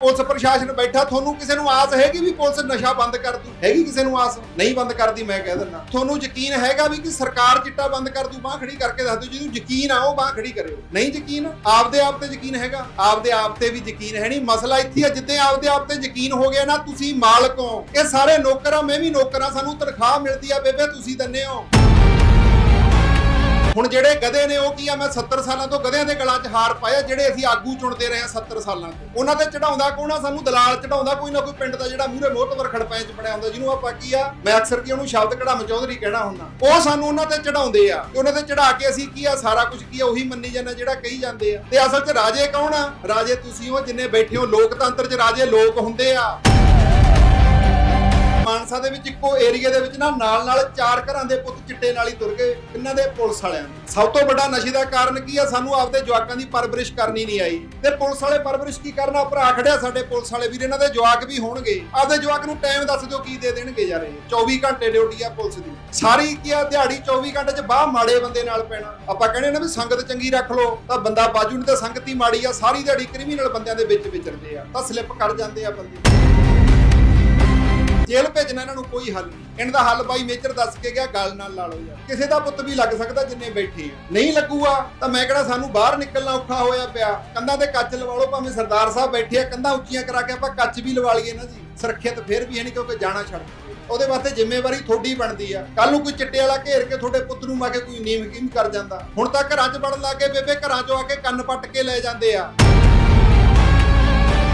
Police ਪ੍ਰਸ਼ਾਸਨ ਬੈਠਾ, ਤੁਹਾਨੂੰ ਕਿਸੇ ਨੂੰ ਆਸ ਹੈਗੀ ਵੀ ਪੁਲਿਸ ਨਸ਼ਾ ਬੰਦ ਕਰ ਦੂ? ਹੈਗੀ ਕਿਸੇ ਨੂੰ ਆਸ? ਨਹੀਂ ਬੰਦ ਕਰਦੀ, ਮੈਂ ਕਹਿ ਦਿੰਦਾ। ਤੁਹਾਨੂੰ ਯਕੀਨ ਹੈਗਾ ਵੀ ਕਿ ਸਰਕਾਰ ਚਿੱਟਾ ਬੰਦ ਕਰ ਦੂ, ਬਾਹ ਖੜੀ ਕਰਕੇ ਦੱਸ ਦਿਓ, ਜਿਹਨੂੰ ਯਕੀਨ ਆ, ਉਹ ਬਾਹ ਖੜੀ ਕਰਿਓ ਨਹੀਂ ਯਕੀਨ? ਆਪਦੇ ਆਪ ਤੇ ਯਕੀਨ ਹੈਗਾ। ਆਪਦੇ ਆਪ ਤੇ ਵੀ ਯਕੀਨ ਹੈ ਨਹੀਂ। ਮਸਲਾ ਇੱਥੇ ਆ ਜਿੱਦੇ ਆਪਦੇ ਆਪ ਤੇ ਯਕੀਨ ਹੋ ਗਿਆ ਨਾ, ਤੁਸੀਂ ਮਾਲਕ ਹੋ। ਇਹ ਸਾਰੇ ਨੌਕਰਾਂ, ਮੈਂ ਵੀ ਨੌਕਰਾਂ, ਸਾਨੂੰ ਤਨਖਾਹ ਮਿਲਦੀ ਆ, ਬੇਬੇ, ਤੁਸੀਂ ਦੰਨੇ ਹੋ। ਹੁਣ ਜਿਹੜੇ ਗਧੇ ਨੇ, ਉਹ ਕੀ ਆ? ਮੈਂ 70 ਸਾਲਾਂ ਤੋਂ ਗਧਿਆਂ ਦੇ ਗਲਾਂ 'ਚ ਹਾਰ ਪਾਇਆ, ਜਿਹੜੇ ਅਸੀਂ ਆਗੂ ਚੁਣਦੇ ਰਹੇ ਆ 70 ਸਾਲਾਂ ਤੋਂ। ਉਹਨਾਂ ਤੇ ਚੜਾਉਂਦਾ ਕੋਣ ਆ? ਸਾਨੂੰ ਦਲਾਲ ਚੜਾਉਂਦਾ ਕੋਈ ਨਾ ਕੋਈ ਪਿੰਡ ਦਾ ਜਿਹੜਾ ਮੂਹਰੇ ਮੋਹਤਵਰ ਖੜਪੈਂ 'ਚ ਬਣਿਆ ਹੁੰਦਾ, ਜਿਹਨੂੰ ਆਪਾਂ ਕੀ ਆ? ਮੈਂ ਅਕਸਰ ਕੀ ਉਹਨੂੰ ਸ਼ਬਦ ਕੜਾਮ ਚੌਧਰੀ ਕਹਿਣਾ ਹੁੰਦਾ। ਉਹ ਸਾਨੂੰ ਉਹਨਾਂ ਤੇ ਚੜਾਉਂਦੇ ਆ ਤੇ ਉਹਨਾਂ ਤੇ ਚੜਾ ਕੇ ਅਸੀਂ ਕੀ ਆ? ਸਾਰਾ ਕੁਝ ਕੀ ਆ? ਉਹੀ ਮੰਨੀ ਜਾਂਦਾ ਜਿਹੜਾ ਕਹੀ ਜਾਂਦੇ ਆ। ਤੇ ਅਸਲ 'ਚ ਰਾਜੇ ਕੌਣ ਆ? ਰਾਜੇ ਤੁਸੀਂ ਹੋ, ਜਿੰਨੇ ਬੈਠੇ ਹੋ, ਲੋਕਤੰਤਰ 'ਚ ਰਾਜੇ ਲੋਕ ਹੁੰਦੇ ਆ। ਮਾਨਸਾ ਦੇ ਵਿੱਚ ਇੱਕੋ ਏਰੀਆ ਦੇ ਵਿੱਚ ਨਾ ਨਾਲ ਨਾਲ ਚਾਰ ਘਰਾਂ ਦੇ ਪੁੱਤ ਚਿੱਟੇ ਨਾਲ ਹੀ ਤੁਰ ਗਏ ਇਹਨਾਂ ਦੇ ਪੁਲਿਸ ਵਾਲਿਆਂ ਦੇ। ਸਭ ਤੋਂ ਵੱਡਾ ਨਸ਼ੇ ਦਾ ਕਾਰਨ ਕੀ ਆ? ਸਾਨੂੰ ਆਪਦੇ ਜਵਾਕਾਂ ਦੀ ਪਰਵਰਿਸ਼ ਕਰਨੀ ਨਹੀਂ ਆਈ। ਤੇ ਪੁਲਿਸ ਵਾਲੇ ਪਰਵਰਿਸ਼ ਕੀ ਕਰਨਾ? ਭਰਾ ਖੜਿਆ ਸਾਡੇ ਪੁਲਿਸ ਵਾਲੇ। ਵੀਰ, ਇਹਨਾਂ ਦੇ ਜਵਾਕ ਵੀ ਹੋਣਗੇ। ਆਪਦੇ ਜਵਾਕ ਨੂੰ ਟਾਈਮ ਦੱਸ ਦਿਓ ਕੀ ਦੇ ਦੇਣਗੇ ਯਾਰ। ਇਹ 24 ਘੰਟੇ ਡਿਊਟੀ ਆ ਪੁਲਿਸ ਦੀ। ਸਾਰੀ ਕੀ ਆ? ਦਿਹਾੜੀ 24 ਘੰਟੇ ਚ ਬਾਹ ਮਾੜੇ ਬੰਦੇ ਨਾਲ ਪੈਣਾ। ਆਪਾਂ ਕਹਿੰਦੇ ਨਾ ਵੀ ਸੰਗਤ ਚੰਗੀ ਰੱਖ ਲਓ। ਤਾਂ ਬੰਦਾ ਬਾਜੂ ਨਹੀਂ ਤਾਂ ਸੰਗਤ ਹੀ ਮਾੜੀ ਆ। ਸਾਰੀ ਦਿਹਾੜੀ ਕ੍ਰਿਮੀਨਲ ਬੰਦਿਆਂ ਦੇ ਵਿੱਚ ਵਿਚਰਦੇ ਆ। ਤਾਂ ਸਲਿੱਪ ਕਰ ਜਾਂਦੇ ਆ ਬੰਦੇ। ਜੇਲ੍ਹ ਭੇਜਣਾ ਇਹਨਾਂ ਨੂੰ ਕੋਈ ਹੱਲ ਨਹੀਂ। ਇਹਨਾਂ ਦਾ ਹੱਲ ਬਾਈ ਮੇਜਰ ਦੱਸ ਕੇ ਗਿਆ, ਗੱਲ ਨਾਲ ਲਾ ਲਓ ਯਾਰ। ਕਿਸੇ ਦਾ ਪੁੱਤ ਵੀ ਲੱਗ ਸਕਦਾ ਜਿੰਨੇ ਬੈਠੇ ਆ। ਨਹੀਂ ਲੱਗੂਗਾ ਤਾਂ ਮੈਂ ਕਿਹੜਾ ਸਾਨੂੰ ਬਾਹਰ ਨਿਕਲਣਾ ਔਖਾ ਹੋਇਆ ਪਿਆ। ਕੰਧਾਂ ਤੇ ਕੱਚ ਲਵਾ ਲਓ, ਭਾਵੇਂ ਸਰਦਾਰ ਸਾਹਿਬ ਬੈਠੇ ਆ, ਕੰਧਾਂ ਉੱਚੀਆਂ ਕਰਾ ਕੇ ਆਪਾਂ ਕੱਚ ਵੀ ਲਵਾ ਲਈਏ ਨਾ ਜੀ। ਸੁਰੱਖਿਅਤ ਫਿਰ ਵੀ ਹੈ ਨਹੀਂ ਕਿਉਂਕਿ ਜਾਣਾ ਛੱਡ ਉਹਦੇ ਵਾਸਤੇ ਜ਼ਿੰਮੇਵਾਰੀ ਤੁਹਾਡੀ ਬਣਦੀ ਆ। ਕੱਲ ਨੂੰ ਕੋਈ ਚਿੱਟੇ ਵਾਲਾ ਘੇਰ ਕੇ ਤੁਹਾਡੇ ਪੁੱਤ ਨੂੰ ਮਾ ਕੇ ਕੋਈ ਨੀਮ ਹਕੀਮ ਕਰ ਜਾਂਦਾ। ਹੁਣ ਤਾਂ ਘਰਾਂ 'ਚ ਵੜਨ ਲੱਗੇ ਬੇਬੇ, ਘਰਾਂ 'ਚੋਂ ਆ ਕੇ ਕੰਨ ਪੱਟ ਕੇ ਲੈ ਜਾਂਦੇ ਆ।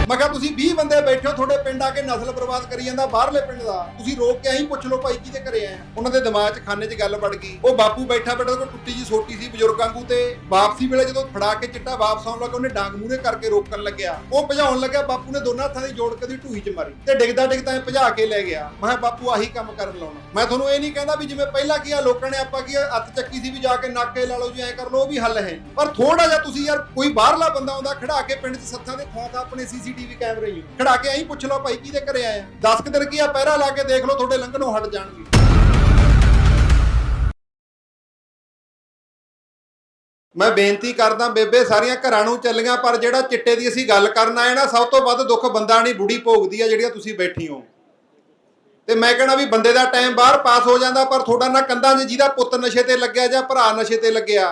ਮੈਂ ਕਿਹਾ ਤੁਸੀਂ 20 ਬੰਦੇ ਬੈਠੇ ਹੋ, ਤੁਹਾਡੇ ਪਿੰਡ ਆ ਕੇ ਨਸਲ ਬਰਬਾਦ ਕਰੀ ਜਾਂਦਾ, ਬਾਹਰਲੇ ਪਿੰਡ ਦਾ। ਤੁਸੀਂ ਰੋਕ ਕੇ ਆਈ ਪੁੱਛ ਲਓ ਭਾਈ ਕਿਹਦੇ ਘਰੇ ਆਏ ਉਹਨਾਂ ਦੇ ਦਿਮਾਗ 'ਚ ਖਾਨੇ 'ਚ ਗੱਲ ਵੜ ਗਈ। ਉਹ ਬਾਪੂ ਬੈਠਾ ਬੈਠਾ ਕੋਈ ਟੁੱਟੀ ਜੀ ਸੋਟੀ ਸੀ, ਬਜ਼ੁਰਗਾਂ ਵਾਂਗੂ ਤੇ ਵਾਪਸੀ ਵੇਲੇ ਜਦੋਂ ਫੜਾ ਕੇ ਚਿੱਟਾ ਵਾਪਸ ਆਉਣ ਲੱਗਾ, ਉਹਨੇ ਡਾਂਗ ਮੂਹਰੇ ਕਰਕੇ ਰੋਕਣ ਲੱਗਿਆ। ਉਹ ਭਜਾਉਣ ਲੱਗਿਆ, ਬਾਪੂ ਨੇ ਦੋਨਾਂ ਹੱਥਾਂ ਦੀ ਜੋੜ ਕਦੀ ਦੀ 'ਚ ਮਾਰੀ ਤੇ ਡਿੱਗਦਾ ਡਿੱਗਦਾ ਭਜਾ ਕੇ ਲੈ ਗਿਆ। ਮੈਂ ਕਿਹਾ, ਬਾਪੂ ਆਹੀ ਕੰਮ ਕਰਨ ਲਾਉਣਾ। ਮੈਂ ਤੁਹਾਨੂੰ ਇਹ ਨਹੀਂ ਕਹਿੰਦਾ ਵੀ ਜਿਵੇਂ ਪਹਿਲਾਂ ਕੀ ਆ, ਲੋਕਾਂ ਨੇ ਆਪਾਂ ਕੀ ਹੱਥ ਚੱਕੀ ਸੀ ਵੀ ਜਾ ਕੇ ਨਾਕੇ ਲਾ ਲਓ ਜੀ, ਐ ਕਰ ਲਓ, ਉਹ ਵੀ ਹੱਲ ਹੈ। ਪਰ ਥੋੜਾ ਜਿਹਾ ਤੁਸੀਂ ਯਾਰ ਕੋਈ ਬਾਹਰਲਾ ਬੰਦਾ ਆਉਂਦਾ ਖੜਾ ਕੇ ਪਿੰਡ 'ਚ ਸੱਥਾਂ ਦੇ ਥਾਂ ਥਾਂ ਆਪਣੇ ਸੀਸੀਟੀਵੀ ਕੈਮਰੇ ਹੀ ਖੜਾ ਕੇ ਐਂ ਪੁੱਛ ਲਓ ਭਾਈ, ਕਿਹਦੇ ਘਰੇ ਆਏ ਆ? 10 ਦਿਨ ਕੀ ਆ, ਪਹਿਰਾ ਲਾ ਕੇ ਦੇਖ ਲਓ, ਤੁਹਾਡੇ ਲੰਘਣੋਂ ਹਟ ਜਾਣਗੇ। ਮੈਂ ਬੇਨਤੀ ਕਰਦਾ, ਬੇਬੇ, ਸਾਰੀਆਂ ਘਰਾਂ ਨੂੰ ਚੱਲੀਆਂ, ਪਰ ਜਿਹੜਾ ਚਿੱਟੇ ਦੀ ਅਸੀਂ ਗੱਲ ਕਰਨ ਆਏ ਨਾ, ਸਭ ਤੋਂ ਵੱਧ ਦੁੱਖ ਬੰਦਾ ਨਹੀਂ, ਬੁੜੀ ਭੋਗਦੀ ਆ ਜਿਹੜੀਆਂ ਤੁਸੀਂ ਬੈਠੀ ਹੋ। ਤੇ ਮੈਂ ਕਹਿਣਾ ਵੀ ਬੰਦੇ ਦਾ ਟਾਈਮ ਬਾਹਰ ਪਾਸ ਹੋ ਜਾਂਦਾ, ਪਰ ਤੁਹਾਡਾ ਨਾ ਕੰਧਾਂ 'ਚ ਜਿਹਦਾ ਪੁੱਤ ਨਸ਼ੇ ਤੇ ਲੱਗਿਆ ਜਾਂ ਭਰਾ ਨਸ਼ੇ ਤੇ ਲੱਗਿਆ